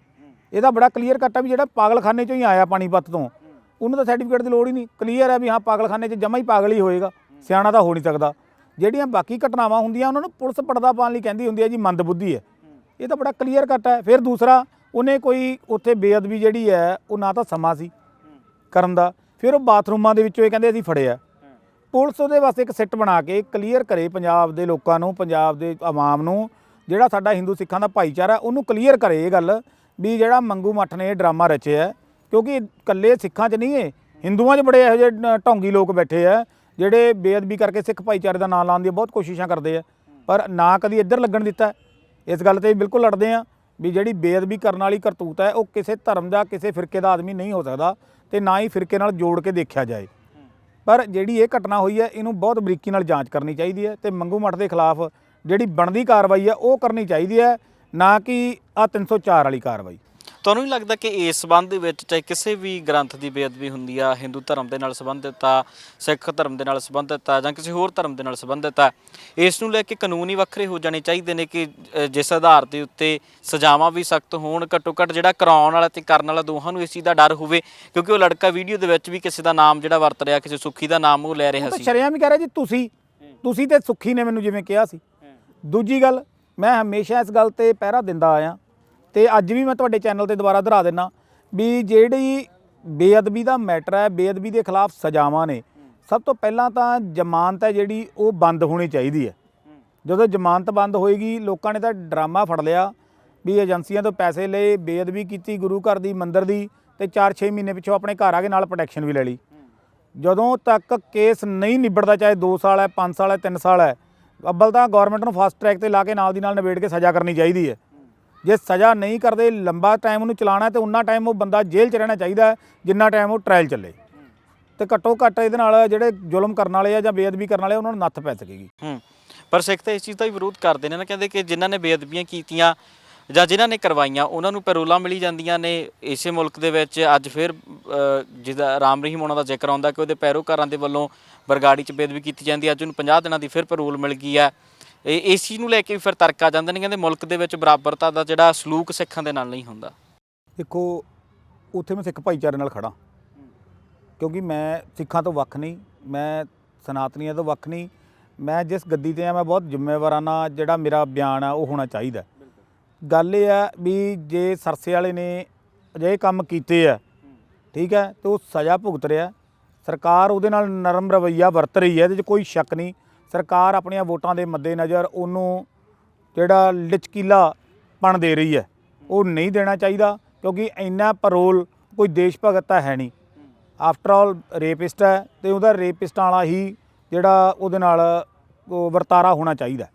ਇਹਦਾ ਬੜਾ ਕਲੀਅਰ ਕੱਟ ਹੈ ਵੀ ਜਿਹੜਾ ਪਾਗਲਖਾਨੇ ਚੋਂ ਹੀ ਆਇਆ ਪਾਣੀਪਤ ਤੋਂ। ਉਹਨੂੰ ਤਾਂ ਸਰਟੀਫਿਕੇਟ ਦੀ ਲੋੜ ਹੀ ਨਹੀਂ। ਕਲੀਅਰ ਹੈ ਵੀ ਹਾਂ, ਪਾਗਲਖਾਨੇ 'ਚ ਜਮਾ ਹੀ ਪਾਗਲ ਹੀ ਹੋਏਗਾ। ਸਿਆਣਾ ਤਾਂ ਹੋ ਨਹੀਂ ਸਕਦਾ। ਜਿਹੜੀਆਂ ਬਾਕੀ ਘਟਨਾਵਾਂ ਹੁੰਦੀਆਂ, ਉਹਨਾਂ ਨੂੰ ਪੁਲਿਸ ਪਰਦਾ ਪਾਉਣ ਲਈ ਕਹਿੰਦੀ ਹੁੰਦੀ ਹੈ ਜੀ ਮੰਦਬੁੱਧੀ ਹੈ। ਇਹ ਤਾਂ ਬੜਾ ਕਲੀਅਰ ਕੱਟ ਹੈ। ਫਿਰ ਦੂਸਰਾ, ਉਹਨੇ ਕੋਈ ਉੱਥੇ ਬੇਅਦਬੀ ਜਿਹੜੀ ਹੈ, ਉਹ ਨਾ ਤਾਂ ਸਮਾਂ ਸੀ ਕਰਨ ਦਾ। ਫਿਰ ਉਹ ਬਾਥਰੂਮਾਂ ਦੇ ਵਿੱਚੋਂ ਇਹ ਕਹਿੰਦੇ ਅਸੀਂ ਫੜਿਆ। ਪੁਲਿਸ ਉਹਦੇ ਵਾਸਤੇ ਇੱਕ ਸਿੱਟ ਬਣਾ ਕੇ ਕਲੀਅਰ ਕਰੇ ਪੰਜਾਬ ਦੇ ਲੋਕਾਂ ਨੂੰ, ਪੰਜਾਬ ਦੇ ਆਵਾਮ ਨੂੰ। ਜਿਹੜਾ ਸਾਡਾ ਹਿੰਦੂ ਸਿੱਖਾਂ ਦਾ ਭਾਈਚਾਰਾ, ਉਹਨੂੰ ਕਲੀਅਰ ਕਰੇ ਇਹ ਗੱਲ ਵੀ ਜਿਹੜਾ ਮੰਗੂ ਮੱਠ ਨੇ ਇਹ ਡਰਾਮਾ ਰਚਿਆ ਕਿਉਂਕਿ ਇਕੱਲੇ ਸਿੱਖਾਂ 'ਚ ਨਹੀਂ ਇਹ ਹਿੰਦੂਆਂ 'ਚ ਬੜੇ ਇਹੋ ਜਿਹੇ ਢੌਂਗੀ ਲੋਕ ਬੈਠੇ ਆ, ਜਿਹੜੇ ਬੇਅਦਬੀ ਕਰਕੇ ਸਿੱਖ ਭਾਈਚਾਰੇ ਦਾ ਨਾਂ ਲਾਉਣ ਦੀਆਂ ਬਹੁਤ ਕੋਸ਼ਿਸ਼ਾਂ ਕਰਦੇ ਆ, ਪਰ ਨਾ ਕਦੀ ਇੱਧਰ ਲੱਗਣ ਦਿੱਤਾ। ਇਸ ਗੱਲ ਤੇ ਬਿਲਕੁਲ ਲੜਦੇ ਆ ਵੀ ਜਿਹੜੀ ਬੇਅਦਬੀ ਕਰਨ ਵਾਲੀ ਕਰਤੂਤ ਹੈ ਉਹ ਕਿਸੇ ਧਰਮ ਦਾ, ਕਿਸੇ ਫਿਰਕੇ ਦਾ ਆਦਮੀ ਨਹੀਂ ਹੋ ਸਕਦਾ ਤੇ ਨਾ ਹੀ ਫਿਰਕੇ ਨਾਲ ਜੋੜ ਕੇ ਦੇਖਿਆ ਜਾਏ। ਪਰ ਜਿਹੜੀ ਇਹ ਘਟਨਾ ਹੋਈ ਹੈ ਇਹਨੂੰ ਬਹੁਤ ਬਰੀਕੀ ਨਾਲ ਜਾਂਚ ਕਰਨੀ ਚਾਹੀਦੀ ਹੈ ਤੇ ਮੰਗੂ ਮੱਠ ਦੇ ਖਿਲਾਫ ਜਿਹੜੀ ਬਣਦੀ ਕਾਰਵਾਈ ਹੈ ਉਹ ਕਰਨੀ ਚਾਹੀਦੀ ਹੈ ਨਾ ਕਿ ਆ 304 ਵਾਲੀ ਕਾਰਵਾਈ। ਤੁਹਾਨੂੰ ਨਹੀਂ ਲੱਗਦਾ ਕਿ ਇਸ ਸੰਬੰਧ ਦੇ ਵਿੱਚ ਚਾਹੇ ਕਿਸੇ ਵੀ ਗ੍ਰੰਥ ਦੀ ਬੇਅਦਬੀ ਹੁੰਦੀ ਆ ਹਿੰਦੂ ਧਰਮ ਦੇ ਨਾਲ ਸੰਬੰਧਿਤ ਆ ਸਿੱਖ ਧਰਮ ਦੇ ਨਾਲ ਸੰਬੰਧਿਤ ਆ ਜਾਂ ਕਿਸੇ ਹੋਰ ਧਰਮ ਦੇ ਨਾਲ ਸੰਬੰਧਿਤ ਆ ਇਸ ਨੂੰ ਲੈ ਕੇ ਕਾਨੂੰਨ ਹੀ ਵੱਖਰੇ ਹੋ ਜਾਣੇ ਚਾਹੀਦੇ ਨੇ ਕਿ ਜਿਸ ਆਧਾਰ ਦੇ ਉੱਤੇ ਸਜ਼ਾਵਾਂ ਵੀ ਸਖਤ ਹੋਣ ਘੱਟੋ ਘੱਟ ਜਿਹੜਾ ਕਰਾਉਣ ਵਾਲਾ ਤੇ ਕਰਨ ਵਾਲਾ ਦੋਹਾਂ ਨੂੰ ਇਸ ਚੀਜ਼ ਦਾ ਡਰ ਹੋਵੇ ਕਿਉਂਕਿ ਉਹ ਲੜਕਾ ਵੀਡੀਓ ਦੇ ਵਿੱਚ ਵੀ ਕਿਸੇ ਦਾ ਨਾਮ ਜਿਹੜਾ ਵਰਤ ਰਿਹਾ ਕਿਸੇ ਸੁੱਖੀ ਦਾ ਨਾਮ ਉਹ ਲੈ ਰਿਹਾ ਸੀ। ਸ਼ਰਿਆਮ ਹੀ ਕਹਿ ਰਿਹਾ ਜੀ ਤੁਸੀਂ ਤੁਸੀਂ ਤੇ ਸੁੱਖੀ ਨੇ ਮੈਨੂੰ ਜਿਵੇਂ ਕਿਹਾ ਸੀ। ਦੂਜੀ ਗੱਲ ਮੈਂ ਹਮੇਸ਼ਾ ਇਸ ਗੱਲ ਤੇ ਪਹਿਰਾ ਦਿੰਦਾ ਆਇਆ ਤੇ ਅੱਜ ਵੀ ਮੈਂ ਤੁਹਾਡੇ ਚੈਨਲ ਤੇ ਦੁਬਾਰਾ ਦੁਹਰਾ ਦਿੰਨਾ ਵੀ ਜਿਹੜੀ ਬੇਅਦਬੀ ਦਾ ਮੈਟਰ ਹੈ, ਬੇਅਦਬੀ ਦੇ ਖਿਲਾਫ ਸਜ਼ਾਵਾਂ ਨੇ, ਸਭ ਤੋਂ ਪਹਿਲਾਂ ਤਾਂ ਜ਼ਮਾਨਤ ਹੈ ਜਿਹੜੀ ਉਹ ਬੰਦ ਹੋਣੀ ਚਾਹੀਦੀ ਹੈ। ਜਦੋਂ ਜ਼ਮਾਨਤ ਬੰਦ ਹੋਏਗੀ, ਲੋਕਾਂ ਨੇ ਤਾਂ ਡਰਾਮਾ ਫੜ ਲਿਆ ਵੀ ਏਜੰਸੀਆਂ ਤੋਂ ਪੈਸੇ ਲਏ, ਬੇਅਦਬੀ ਕੀਤੀ ਗੁਰੂ ਘਰ ਦੀ, ਮੰਦਿਰ ਦੀ ਤੇ 4-6 ਮਹੀਨੇ ਪਿੱਛੋਂ ਆਪਣੇ ਘਰ ਆ ਕੇ ਨਾਲ ਪ੍ਰੋਟੈਕਸ਼ਨ ਵੀ ਲੈ ਲਈ। ਜਦੋਂ ਤੱਕ ਕੇਸ ਨਹੀਂ ਨਿਬੜਦਾ, ਚਾਹੇ 2 ਸਾਲ ਹੈ 5 ਸਾਲ ਹੈ 3 ਸਾਲ ਹੈ, ਅੱਬਲ ਤਾਂ ਗਵਰਨਮੈਂਟ ਨੂੰ ਫਾਸਟ ਟਰੈਕ ਤੇ ਲਾ ਕੇ ਨਾਲ ਦੀ ਨਾਲ ਨਿਬੇੜ ਕੇ ਸਜ਼ਾ ਕਰਨੀ ਚਾਹੀਦੀ ਹੈ। ਜੇ ਸਜ਼ਾ ਨਹੀਂ ਕਰਦੇ ਲੰਬਾ ਟਾਈਮ ਉਹਨੂੰ ਚਲਾਉਣਾ ਹੈ ਤੇ ਉਨਾ ਟਾਈਮ ਉਹ ਬੰਦਾ ਜੇਲ੍ਹ 'ਚ ਰਹਿਣਾ ਚਾਹੀਦਾ ਜਿੰਨਾ ਟਾਈਮ ਉਹ ਟ੍ਰਾਇਲ ਚੱਲੇ। ਤੇ ਘੱਟੋ ਘੱਟ ਇਹਦੇ ਨਾਲ ਜਿਹੜੇ ਜ਼ੁਲਮ ਕਰਨ ਵਾਲੇ ਆ ਜਾਂ ਬੇਅਦਬੀ ਕਰਨ ਵਾਲੇ ਉਹਨਾਂ ਨੂੰ ਨੱਥ ਪੈ ਸਕੇਗੀ। ਹੂੰ ਪਰ ਸਿੱਖ ਤਾਂ ਇਸ ਚੀਜ਼ ਦਾ ਹੀ ਵਿਰੋਧ ਕਰਦੇ ਨੇ ਨਾ ਕਹਿੰਦੇ ਕਿ ਜਿਨ੍ਹਾਂ ਨੇ ਬੇਅਦਬੀਆਂ ਕੀਤੀਆਂ ਜਾਂ ਜਿਨ੍ਹਾਂ ਨੇ ਕਰਵਾਈਆਂ ਉਹਨਾਂ ਨੂੰ ਪੈਰੋਲਾਂ ਮਿਲੀ ਜਾਂਦੀਆਂ ਨੇ ਇਸੇ ਮੁਲਕ ਦੇ ਵਿੱਚ। ਅੱਜ ਫਿਰ ਅ, ਜਿਹਦਾ ਰਾਮ ਰਹੀਮ ਉਹਨਾਂ ਦਾ ਜ਼ਿਕਰ ਆਉਂਦਾ ਕਿ ਉਹਦੇ ਪੈਰੋਕਾਰਾਂ ਦੇ ਵੱਲੋਂ ਬਰਗਾੜੀ 'ਚ ਬੇਅਦਬੀ ਕੀਤੀ ਜਾਂਦੀ ਹੈ। ਅੱਜ ਉਹਨੂੰ 50 ਦਿਨਾਂ ਦੀ ਫਿਰ ਪੈਰੋਲ ਮਿਲ ਗਈ ਹੈ। ਇਹ ਇਸ ਚੀਜ਼ ਨੂੰ ਲੈ ਕੇ ਵੀ ਫਿਰ ਤਰਕ ਆ ਜਾਂਦੇ ਨੇ, ਕਹਿੰਦੇ ਮੁਲਕ ਦੇ ਵਿੱਚ ਬਰਾਬਰਤਾ ਦਾ ਜਿਹੜਾ ਸਲੂਕ ਸਿੱਖਾਂ ਦੇ ਨਾਲ ਨਹੀਂ ਹੁੰਦਾ। ਦੇਖੋ, ਉੱਥੇ ਮੈਂ ਸਿੱਖ ਭਾਈਚਾਰੇ ਨਾਲ ਖੜਾ ਕਿਉਂਕਿ ਮੈਂ ਸਿੱਖਾਂ ਤੋਂ ਵੱਖ ਨਹੀਂ, ਮੈਂ ਸਨਾਤਨੀਆਂ ਤੋਂ ਵੱਖ ਨਹੀਂ, ਮੈਂ ਜਿਸ ਗੱਦੀ ਤੇ ਆ, ਮੈਂ ਬਹੁਤ ਜ਼ਿੰਮੇਵਾਰਾਨਾ ਜਿਹੜਾ ਮੇਰਾ ਬਿਆਨ ਆ, ਉਹ ਹੋਣਾ ਚਾਹੀਦਾ। ਗੱਲ ਇਹ ਆ ਵੀ ਜੇ ਸਰਸੇ ਵਾਲੇ ਨੇ ਅਜਿਹੇ ਕੰਮ ਕੀਤੇ ਆ, ਠੀਕ ਹੈ, ਤੇ ਉਹ ਸਜ਼ਾ ਭੁਗਤ ਰਿਹਾ, ਸਰਕਾਰ ਉਹਦੇ ਨਾਲ ਨਰਮ ਰਵੱਈਆ ਵਰਤ ਰਹੀ ਹੈ, ਇਹਦੇ 'ਚ ਕੋਈ ਸ਼ੱਕ ਨਹੀਂ। ਸਰਕਾਰ ਆਪਣੀਆਂ ਵੋਟਾਂ ਦੇ ਮੱਦੇਨਜ਼ਰ ਉਹਨੂੰ ਜਿਹੜਾ ਲਚਕੀਲਾ ਪਣ ਦੇ ਰਹੀ ਹੈ, ਉਹ ਨਹੀਂ ਦੇਣਾ ਚਾਹੀਦਾ ਕਿਉਂਕਿ ਇੰਨਾ ਪਰੋਲ ਕੋਈ ਦੇਸ਼ ਭਗਤ ਤਾਂ ਹੈ ਨਹੀਂ। ਆਫਟਰ ਆਲ ਰੇਪਿਸਟ ਹੈ ਤੇ ਉਹਦਾ ਰੇਪਿਸਟਾਂ ਵਾਲਾ ਹੀ ਜਿਹੜਾ ਉਹਦੇ ਨਾਲ ਵਰਤਾਰਾ ਹੋਣਾ ਚਾਹੀਦਾ।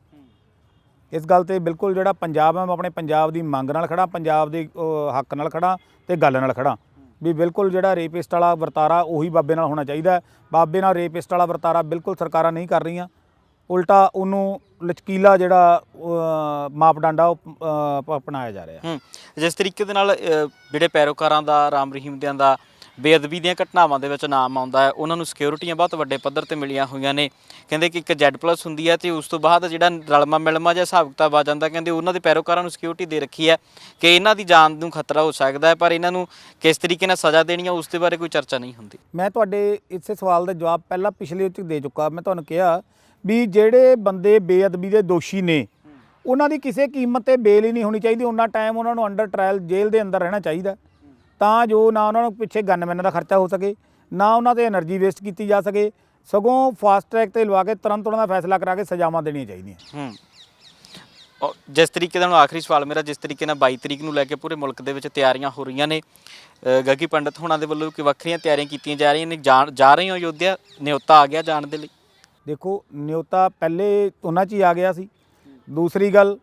ਇਸ ਗੱਲ ਤੇ ਬਿਲਕੁਲ ਜਿਹੜਾ ਪੰਜਾਬ ਹੈ, ਮੈਂ ਆਪਣੇ ਪੰਜਾਬ ਦੀ ਮੰਗ ਨਾਲ ਖੜਾ ਪੰਜਾਬ ਦੇ ਹੱਕ ਨਾਲ ਖੜਾ ਤੇ ਗੱਲ ਨਾਲ ਖੜਾ ਵੀ ਬਿਲਕੁਲ ਜਿਹੜਾ ਰੇਪਿਸਟ ਵਾਲਾ ਵਰਤਾਰਾ ਉਹੀ ਬਾਬੇ ਨਾਲ ਹੋਣਾ ਚਾਹੀਦਾ ਬਾਬੇ ਨਾਲ ਰੇਪਿਸਟ ਵਾਲਾ ਵਰਤਾਰਾ ਬਿਲਕੁਲ ਸਰਕਾਰਾਂ ਨਹੀਂ ਕਰ ਰਹੀਆਂ। ਉਲਟਾ ਉਹਨੂੰ ਲਚਕੀਲਾ ਜਿਹੜਾ ਮਾਪਦੰਡ ਆ ਉਹ ਅਪਣਾਇਆ ਜਾ ਰਿਹਾ। ਹੂੰ ਜਿਸ ਤਰੀਕੇ ਦੇ ਨਾਲ ਜਿਹੜੇ ਪੈਰੋਕਾਰਾਂ ਦਾ ਰਾਮ ਰਹੀਮ ਦਿਆਂ ਦਾ ਬੇਅਦਬੀ ਦੀਆਂ ਘਟਨਾਵਾਂ ਦੇ ਵਿੱਚ ਨਾਮ ਆਉਂਦਾ ਹੈ ਉਹਨਾਂ ਨੂੰ ਸਿਕਿਉਰਿਟੀਆਂ ਬਹੁਤ ਵੱਡੇ ਪੱਧਰ ਤੇ ਮਿਲੀਆਂ ਹੋਈਆਂ ਨੇ। ਕਹਿੰਦੇ ਕਿ ਇੱਕ Z+ ਹੁੰਦੀ ਹੈ ਤੇ ਉਸ ਤੋਂ ਬਾਅਦ ਜਿਹੜਾ ਰਲਮਾ ਮਿਲਮਾ ਜਿਹਾ ਹਿਸਾਬ ਕਿਤਾਬ ਆ ਜਾਂਦਾ ਕਹਿੰਦੇ ਉਹਨਾਂ ਦੇ ਪੈਰੋਕਾਰਾਂ ਨੂੰ ਸਿਕਿਉਰਿਟੀ ਦੇ ਰੱਖੀ ਹੈ ਕਿ ਇਹਨਾਂ ਦੀ ਜਾਨ ਨੂੰ ਖਤਰਾ ਹੋ ਸਕਦਾ ਹੈ ਪਰ ਇਹਨਾਂ ਨੂੰ ਕਿਸ ਤਰੀਕੇ ਨਾਲ ਸਜ਼ਾ ਦੇਣੀ ਹੈ ਉਸ ਦੇ ਬਾਰੇ ਕੋਈ ਚਰਚਾ ਨਹੀਂ ਹੁੰਦੀ। ਮੈਂ ਤੁਹਾਡੇ ਇਸੇ ਸਵਾਲ ਦਾ ਜਵਾਬ ਪਹਿਲਾਂ ਪਿਛਲੇ ਉੱਚ ਦੇ ਚੁੱਕਾ ਮੈਂ ਤੁਹਾਨੂੰ ਕਿਹਾ ਵੀ ਜਿਹੜੇ ਬੰਦੇ ਬੇਅਦਬੀ ਦੇ ਦੋਸ਼ੀ ਨੇ, ਉਹਨਾਂ ਦੀ ਕਿਸੇ ਕੀਮਤ ਤੇ ਬੇਲ ਹੀ ਨਹੀਂ ਹੋਣੀ ਚਾਹੀਦੀ, ਉਹਨਾਂ ਟਾਈਮ ਉਹਨਾਂ ਨੂੰ ਅੰਡਰ ਟ੍ਰਾਇਲ ਜੇਲ੍ਹ ਦੇ ਅੰਦਰ ਰਹਿਣਾ ਚਾਹੀਦਾ। ਤਾਂ ਜੋ ਨਾ ਉਹਨਾਂ ਨੂੰ ਪਿੱਛੇ ਗਨਮੈਨਾਂ ਦਾ ਖਰਚਾ ਹੋ ਸਕੇ, ਨਾ ਉਹਨਾਂ ਤੇ એનર્ਜੀ ਵੇਸਟ ਕੀਤੀ ਜਾ ਸਕੇ, ਸਗੋਂ ਫਾਸਟ ਟਰੈਕ ਤੇ ਲਵਾ ਕੇ ਤੁਰੰਤ ਉਹਨਾਂ ਦਾ ਫੈਸਲਾ ਕਰਾ ਕੇ ਸਜ਼ਾਵਾਂ ਦੇਣੀਆਂ ਚਾਹੀਦੀਆਂ। ਹੂੰ। ਜਿਸ ਤਰੀਕੇ ਦਾ ਹੁਣ ਆਖਰੀ ਸਵਾਲ ਮੇਰਾ, ਜਿਸ ਤਰੀਕੇ ਨਾਲ 22 ਤਰੀਕ ਨੂੰ ਲੈ ਕੇ ਪੂਰੇ ਮੁਲਕ ਦੇ ਵਿੱਚ ਤਿਆਰੀਆਂ ਹੋ ਰਹੀਆਂ ਨੇ ਗੱਗੀ ਪੰਡਤ ਹੋਣਾ ਦੇ ਵੱਲੋਂ ਕਿ ਵੱਖਰੀਆਂ ਤਿਆਰੀਆਂ ਕੀਤੀਆਂ ਜਾ ਰਹੀਆਂ ਨੇ ਜਾ ਰਹੇ ਹੋ ਯੋਧਿਆ ਨਿਯੋਤਾ ਆ ਗਿਆ ਜਾਣ ਦੇ ਲਈ? ਦੇਖੋ ਨਿਯੋਤਾ ਪਹਿਲੇ ਉਹਨਾਂ 'ਚ ਹੀ ਆ ਗਿਆ ਸੀ। ਦੂਸਰੀ ਗੱਲ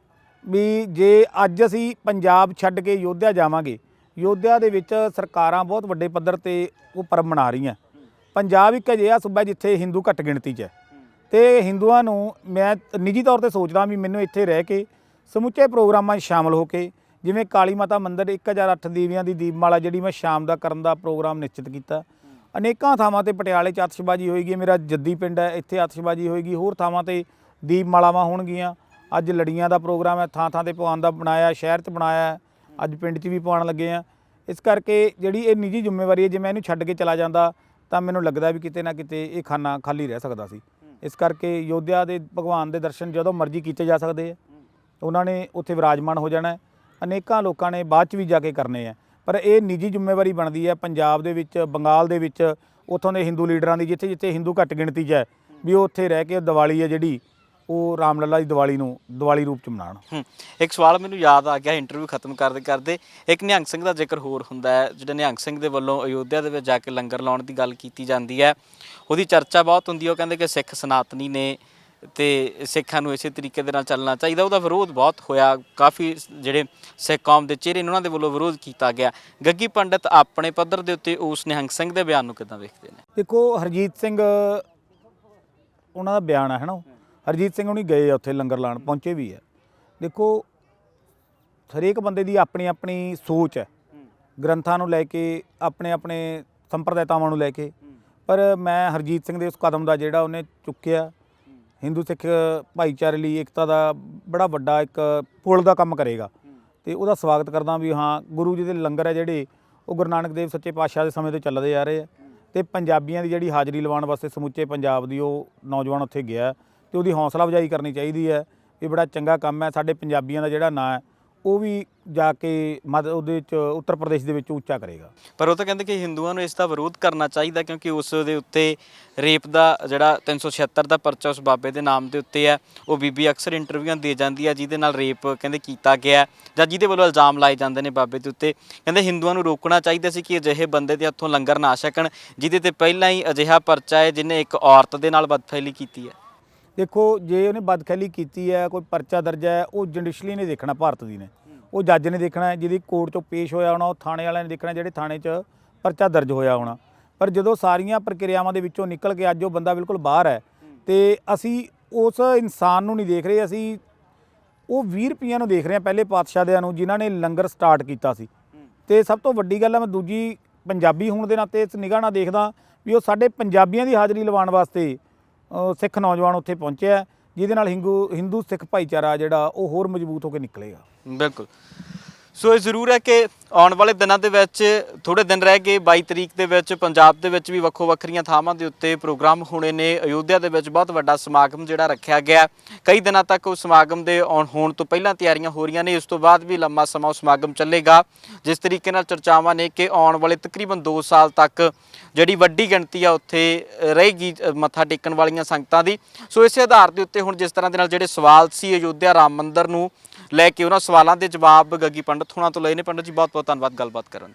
ਵੀ ਜੇ ਅੱਜ ਅਸੀਂ ਪੰਜਾਬ ਛੱਡ ਕੇ ਯੋਧਿਆ ਜਾਵਾਂਗੇ ਯੋਧਿਆ ਦੇ ਵਿੱਚ ਸਰਕਾਰਾਂ ਬਹੁਤ ਵੱਡੇ ਪੱਧਰ ਤੇ ਉਹ ਪਰਬ ਮਨਾ ਰਹੀਆਂ। ਪੰਜਾਬ ਇੱਕ ਅਜਿਹਾ ਸੂਬਾ ਜਿੱਥੇ ਹਿੰਦੂ ਘੱਟ ਗਿਣਤੀ 'ਚ ਹੈ। ਤੇ ਹਿੰਦੂਆਂ ਨੂੰ ਮੈਂ ਨਿੱਜੀ ਤੌਰ ਤੇ ਸੋਚਦਾ ਵੀ ਮੈਨੂੰ ਇੱਥੇ ਰਹਿ ਕੇ ਸਮੁੱਚੇ ਪ੍ਰੋਗਰਾਮਾਂ 'ਚ ਸ਼ਾਮਲ ਹੋ ਕੇ, ਜਿਵੇਂ ਕਾਲੀ ਮਾਤਾ ਮੰਦਿਰ 1008 ਦੀਵਿਆਂ ਦੀ ਦੀਪਮਾਲਾ ਜਿਹੜੀ ਮੈਂ ਸ਼ਾਮ ਦਾ ਕਰਨ ਦਾ ਪ੍ਰੋਗਰਾਮ ਨਿਸ਼ਚਿਤ ਕੀਤਾ ਅਨੇਕਾਂ ਥਾਵਾਂ ਤੇ ਪਟਿਆਲੇ 'ਚ ਆਤਿਸ਼ਬਾਜ਼ੀ ਹੋਏਗੀ ਮੇਰਾ ਜੱਦੀ ਪਿੰਡ ਹੈ, ਇੱਥੇ ਆਤਿਸ਼ਬਾਜ਼ੀ ਹੋਏਗੀ ਹੋਰ ਥਾਵਾਂ ਤੇ ਦੀਪਮਾਲਾਵਾਂ ਹੋਣਗੀਆਂ। ਅੱਜ ਲੜੀਆਂ ਦਾ ਪ੍ਰੋਗਰਾਮ ਹੈ ਥਾਂ ਥਾਂ ਤੇ ਪਵਾਉਣ ਦਾ ਬਣਾਇਆ, ਸ਼ਹਿਰ 'ਚ ਬਣਾਇਆ ਅੱਜ ਪਿੰਡ 'ਚ ਵੀ ਪਵਾਉਣ ਲੱਗੇ ਆ। ਇਸ ਕਰਕੇ ਜਿਹੜੀ ਇਹ ਨਿੱਜੀ ਜ਼ਿੰਮੇਵਾਰੀ ਹੈ, ਜੇ ਮੈਂ ਇਹਨੂੰ ਛੱਡ ਕੇ ਚਲਾ ਜਾਂਦਾ, ਤਾਂ ਮੈਨੂੰ ਲੱਗਦਾ ਵੀ ਕਿਤੇ ਨਾ ਕਿਤੇ ਇਹ ਖਾਨਾ ਖਾਲੀ ਰਹਿ ਸਕਦਾ ਸੀ। ਇਸ ਕਰਕੇ ਯੋਧਿਆ ਦੇ, ਭਗਵਾਨ ਦੇ ਦਰਸ਼ਨ ਜਦੋਂ ਮਰਜ਼ੀ ਕੀਤੇ ਜਾ ਸਕਦੇ ਆ। ਉਹਨਾਂ ਨੇ ਉੱਥੇ ਵਿਰਾਜਮਾਨ ਹੋ ਜਾਣਾ ਅਨੇਕਾਂ ਲੋਕਾਂ ਨੇ ਬਾਅਦ ਚ ਵੀ ਜਾ ਕੇ ਕਰਨੇ ਆ। ਪਰ ਇਹ ਨਿੱਜੀ ਜ਼ਿੰਮੇਵਾਰੀ ਬਣਦੀ ਹੈ ਪੰਜਾਬ ਦੇ ਵਿੱਚ, ਬੰਗਾਲ ਦੇ ਵਿੱਚ, ਉੱਥੋਂ ਦੇ ਹਿੰਦੂ ਲੀਡਰਾਂ ਦੀ, ਜਿੱਥੇ ਜਿੱਥੇ ਹਿੰਦੂ ਘੱਟ ਗਿਣਤੀ 'ਚ ਹੈ, ਵੀ ਉਹ ਉੱਥੇ ਰਹਿ ਕੇ ਦੀਵਾਲੀ ਹੈ ਜਿਹੜੀ, ਉਹ ਰਾਮਲੱਲਾ ਦੀ ਦੀਵਾਲੀ ਨੂੰ, ਦੀਵਾਲੀ ਰੂਪ ਚ ਮਨਾਉਣ। ਇੱਕ ਸਵਾਲ ਮੈਨੂੰ ਯਾਦ ਆ ਗਿਆ, ਇੰਟਰਵਿਊ ਖਤਮ ਕਰਦੇ ਕਰਦੇ, ਇੱਕ ਨਿਹੰਗ ਸਿੰਘ ਦਾ ਜ਼ਿਕਰ ਹੋਰ ਹੁੰਦਾ ਹੈ, ਜਿਹੜੇ ਨਿਹੰਗ ਸਿੰਘ ਦੇ ਵੱਲੋਂ ਅਯੋਧਿਆ ਦੇ ਵਿੱਚ ਜਾ ਕੇ ਲੰਗਰ ਲਾਉਣ ਦੀ ਗੱਲ ਕੀਤੀ ਜਾਂਦੀ ਹੈ, ਉਹਦੀ ਚਰਚਾ ਬਹੁਤ ਹੁੰਦੀ ਹੈ, ਉਹ ਕਹਿੰਦੇ ਕਿ ਸਿੱਖ ਸਨਾਤਨੀ ਨੇ ਤੇ ਸਿੱਖਾਂ ਨੂੰ ਇਸੇ ਤਰੀਕੇ ਦੇ ਨਾਲ ਚੱਲਣਾ ਚਾਹੀਦਾ। ਉਹਦਾ ਵਿਰੋਧ ਬਹੁਤ ਹੋਇਆ। ਕਾਫੀ ਜਿਹੜੇ ਸਿੱਖ ਕੌਮ ਦੇ ਚਿਹਰੇ ਨੇ, ਉਹਨਾਂ ਦੇ ਵੱਲੋਂ ਵਿਰੋਧ ਕੀਤਾ ਗਿਆ। ਗੱਗੀ ਪੰਡਤ ਆਪਣੇ ਪੱਧਰ ਦੇ ਉੱਤੇ ਉਸ ਨਿਹੰਗ ਸਿੰਘ ਦੇ ਬਿਆਨ ਨੂੰ ਕਿਦਾਂ ਵੇਖਦੇ ਨੇ? ਦੇਖੋ, ਹਰਜੀਤ ਸਿੰਘ, ਉਹਨਾਂ ਦਾ ਬਿਆਨ ਹੈ ਹਨਾ ਉਹ। ਹਰਜੀਤ ਸਿੰਘ ਹੁਣੀ ਗਏ ਆ ਉੱਥੇ, ਲੰਗਰ ਲਾਣ ਪਹੁੰਚੇ ਵੀ ਹੈ ਦੇਖੋ, ਹਰੇਕ ਬੰਦੇ ਦੀ ਆਪਣੀ ਆਪਣੀ ਸੋਚ ਹੈ। ਗ੍ਰੰਥਾਂ ਨੂੰ ਲੈ ਕੇ ਆਪਣੇ ਆਪਣੇ ਸੰਪਰਦਾਇਤਾਵਾਂ ਨੂੰ ਲੈ ਕੇ। ਪਰ ਮੈਂ ਹਰਜੀਤ ਸਿੰਘ ਦੇ ਉਸ ਕਦਮ ਦਾ ਜਿਹੜਾ ਉਹਨੇ ਚੁੱਕਿਆ ਹਿੰਦੂ ਸਿੱਖ ਭਾਈਚਾਰੇ ਲਈ ਏਕਤਾ ਦਾ ਬੜਾ ਵੱਡਾ ਇੱਕ ਪੁਲ ਦਾ ਕੰਮ ਕਰੇਗਾ। ਤੇ ਉਹਦਾ ਸਵਾਗਤ ਕਰਦਾ ਵੀ ਹਾਂ, ਗੁਰੂ ਜੀ ਦੇ ਲੰਗਰ ਹੈ ਜਿਹੜੇ, ਉਹ ਗੁਰੂ ਨਾਨਕ ਦੇਵ ਸੱਚੇ ਪਾਤਸ਼ਾਹ ਦੇ ਸਮੇਂ ਤੋਂ ਚੱਲਦੇ ਆ ਰਹੇ ਆ। ਤੇ ਪੰਜਾਬੀਆਂ ਦੀ ਜਿਹੜੀ ਹਾਜ਼ਰੀ ਲਵਾਉਣ ਵਾਸਤੇ ਸਮੁੱਚੇ ਪੰਜਾਬ ਦੀ ਉਹ ਨੌਜਵਾਨ ਉੱਥੇ ਗਿਆ। ਤੇ ਉਹਦੀ ਹੌਸਲਾ ਅਫਜ਼ਾਈ ਕਰਨੀ ਚਾਹੀਦੀ ਹੈ ਇਹ ਬੜਾ ਚੰਗਾ ਕੰਮ ਹੈ, ਸਾਡੇ ਪੰਜਾਬੀਆਂ ਦਾ ਜਿਹੜਾ ਨਾਂ ਹੈ ਉਹ ਵੀ ਜਾ ਕੇ ਮਦ, ਉਹਦੇ ਚ, ਉੱਤਰ ਪ੍ਰਦੇਸ਼ ਦੇ ਵਿੱਚ ਉੱਚਾ ਕਰੇਗਾ। ਪਰ ਉਹ ਤਾਂ ਕਹਿੰਦੇ ਕਿ ਹਿੰਦੂਆਂ ਨੂੰ ਇਸ ਦਾ ਵਿਰੋਧ ਕਰਨਾ ਚਾਹੀਦਾ ਕਿਉਂਕਿ ਉਸ ਦੇ ਉੱਤੇ ਰੇਪ ਦਾ ਜਿਹੜਾ 376 ਦਾ ਪਰਚਾ ਉਸ ਬਾਬੇ ਦੇ ਨਾਮ ਦੇ ਉੱਤੇ ਹੈ, ਉਹ ਬੀਬੀ ਅਕਸਰ ਇੰਟਰਵਿਊਆਂ ਦੇ ਜਾਂਦੀ ਹੈ, ਜਿਹਦੇ ਨਾਲ ਰੇਪ ਕਹਿੰਦੇ ਕੀਤਾ ਗਿਆ ਜਾਂ ਜਿਹਦੇ ਵੱਲੋਂ ਇਲਜ਼ਾਮ ਲਾਏ ਜਾਂਦੇ ਨੇ ਬਾਬੇ ਦੇ ਉੱਤੇ। ਕਹਿੰਦੇ ਹਿੰਦੂਆਂ ਨੂੰ ਰੋਕਣਾ ਚਾਹੀਦਾ ਸੀ ਕਿ ਅਜਿਹੇ ਬੰਦੇ ਦੇ ਹੱਥੋਂ ਲੰਗਰ ਨਾ ਛਕਣ, ਜਿਹਦੇ ਤੇ ਪਹਿਲਾਂ ਹੀ ਅਜਿਹਾ ਪਰਚਾ ਹੈ, ਜਿਹਨੇ ਇੱਕ ਔਰਤ ਦੇ ਨਾਲ ਬਦਫੈਲੀ ਕੀਤੀ ਹੈ। ਦੇਖੋ, ਜੇ ਉਹਨੇ ਬਦਖਲੀ ਕੀਤੀ ਹੈ, ਕੋਈ ਪਰਚਾ ਦਰਜ ਹੈ, ਉਹ ਜੁਡੀਸ਼ਲੀ ਨੇ ਦੇਖਣਾ ਭਾਰਤ ਦੀ ਨੇ। ਉਹ ਜੱਜ ਨੇ ਦੇਖਣਾ ਜਿਹਦੀ ਕੋਰਟ 'ਚੋਂ ਪੇਸ਼ ਹੋਇਆ ਹੋਣਾ, ਉਹ ਥਾਣੇ ਵਾਲਿਆਂ ਨੇ ਦੇਖਣਾ ਜਿਹੜੇ ਥਾਣੇ 'ਚ ਪਰਚਾ ਦਰਜ ਹੋਇਆ ਹੋਣਾ। ਪਰ ਜਦੋਂ ਸਾਰੀਆਂ ਪ੍ਰਕਿਰਿਆਵਾਂ ਦੇ ਵਿੱਚੋਂ ਨਿਕਲ ਕੇ ਅੱਜ ਉਹ ਬੰਦਾ ਬਿਲਕੁਲ ਬਾਹਰ ਹੈ, ਤੇ ਅਸੀਂ ਉਸ ਇਨਸਾਨ ਨੂੰ ਨਹੀਂ ਦੇਖ ਰਹੇ, ਅਸੀਂ ਉਹ 20 ਰੁਪਈਆਂ ਨੂੰ ਦੇਖ ਰਹੇ ਹਾਂ ਪਹਿਲੇ ਪਾਤਸ਼ਾਹ ਦਿਆਂ ਨੂੰ, ਜਿਨ੍ਹਾਂ ਨੇ ਲੰਗਰ ਸਟਾਰਟ ਕੀਤਾ ਸੀ। ਤੇ ਸਭ ਤੋਂ ਵੱਡੀ ਗੱਲ ਹੈ, ਮੈਂ ਦੂਜੀ ਪੰਜਾਬੀ ਹੋਣ ਦੇ ਨਾਤੇ ਇਸ ਨਿਗਾਹ ਨਾਲ ਦੇਖਦਾ ਵੀ ਉਹ ਸਾਡੇ ਪੰਜਾਬੀਆਂ ਦੀ ਹਾਜ਼ਰੀ ਲਵਾਉਣ ਵਾਸਤੇ ਸਿੱਖ ਨੌਜਵਾਨ ਉੱਥੇ ਪਹੁੰਚਿਆ ਜਿਹਦੇ ਨਾਲ ਹਿੰਦੂ ਹਿੰਦੂ ਸਿੱਖ ਭਾਈਚਾਰਾ ਜਿਹੜਾ ਉਹ ਹੋਰ ਮਜ਼ਬੂਤ ਹੋ ਕੇ ਨਿਕਲੇਗਾ। ਬਿਲਕੁਲ। ਸੋ ਇਹ ਜ਼ਰੂਰ ਹੈ ਕਿ ਆਉਣ ਵਾਲੇ ਦਿਨਾਂ ਦੇ ਵਿੱਚ ਥੋੜੇ ਦਿਨ ਰਹਿ ਗਏ 22 ਤਰੀਕ ਦੇ ਵਿੱਚ ਪੰਜਾਬ ਦੇ ਵਿੱਚ ਵੀ ਵੱਖੋ ਵੱਖਰੀਆਂ ਥਾਵਾਂ ਦੇ ਉੱਤੇ ਪ੍ਰੋਗਰਾਮ ਹੋਣੇ ਨੇ। ਅਯੋਧਿਆ ਦੇ ਵਿੱਚ ਬਹੁਤ ਵੱਡਾ ਸਮਾਗਮ ਜਿਹੜਾ ਰੱਖਿਆ ਗਿਆ ਕਈ ਦਿਨਾਂ ਤੱਕ ਉਹ ਸਮਾਗਮ ਦੇ ਆਉਣ ਹੋਣ ਤੋਂ ਪਹਿਲਾਂ ਤਿਆਰੀਆਂ ਹੋ ਰਹੀਆਂ ਨੇ। ਇਸ ਤੋਂ ਬਾਅਦ ਵੀ ਲੰਮਾ ਸਮਾਂ ਉਹ ਸਮਾਗਮ ਚੱਲੇਗਾ। ਜਿਸ ਤਰੀਕੇ ਨਾਲ ਚਰਚਾਵਾਂ ਨੇ ਕਿ ਆਉਣ ਵਾਲੇ ਤਕਰੀਬਨ 2 ਸਾਲ ਤੱਕ ਜਿਹੜੀ ਵੱਡੀ ਗਿਣਤੀ ਆ ਉੱਥੇ ਰਹੇਗੀ ਮੱਥਾ ਟੇਕਣ ਵਾਲੀਆਂ ਸੰਗਤਾਂ ਦੀ। ਸੋ ਇਸੇ ਆਧਾਰ ਦੇ ਉੱਤੇ ਹੁਣ ਜਿਸ ਤਰ੍ਹਾਂ ਦੇ ਨਾਲ ਜਿਹੜੇ ਸਵਾਲ ਸੀ ਅਯੋਧਿਆ ਰਾਮ ਮੰਦਿਰ ਨੂੰ ਲੈ ਕੇ ਉਹਨਾਂ ਸਵਾਲਾਂ ਦੇ ਜਵਾਬ ਗੱਗੀ ਪੰਡਤ ਹੁਣਾਂ ਤੋਂ ਲਏ ਨੇ। ਪੰਡਤ ਜੀ ਬਹੁਤ ਬਹੁਤ ਧੰਨਵਾਦ ਗੱਲਬਾਤ ਕਰਨ ਦੇ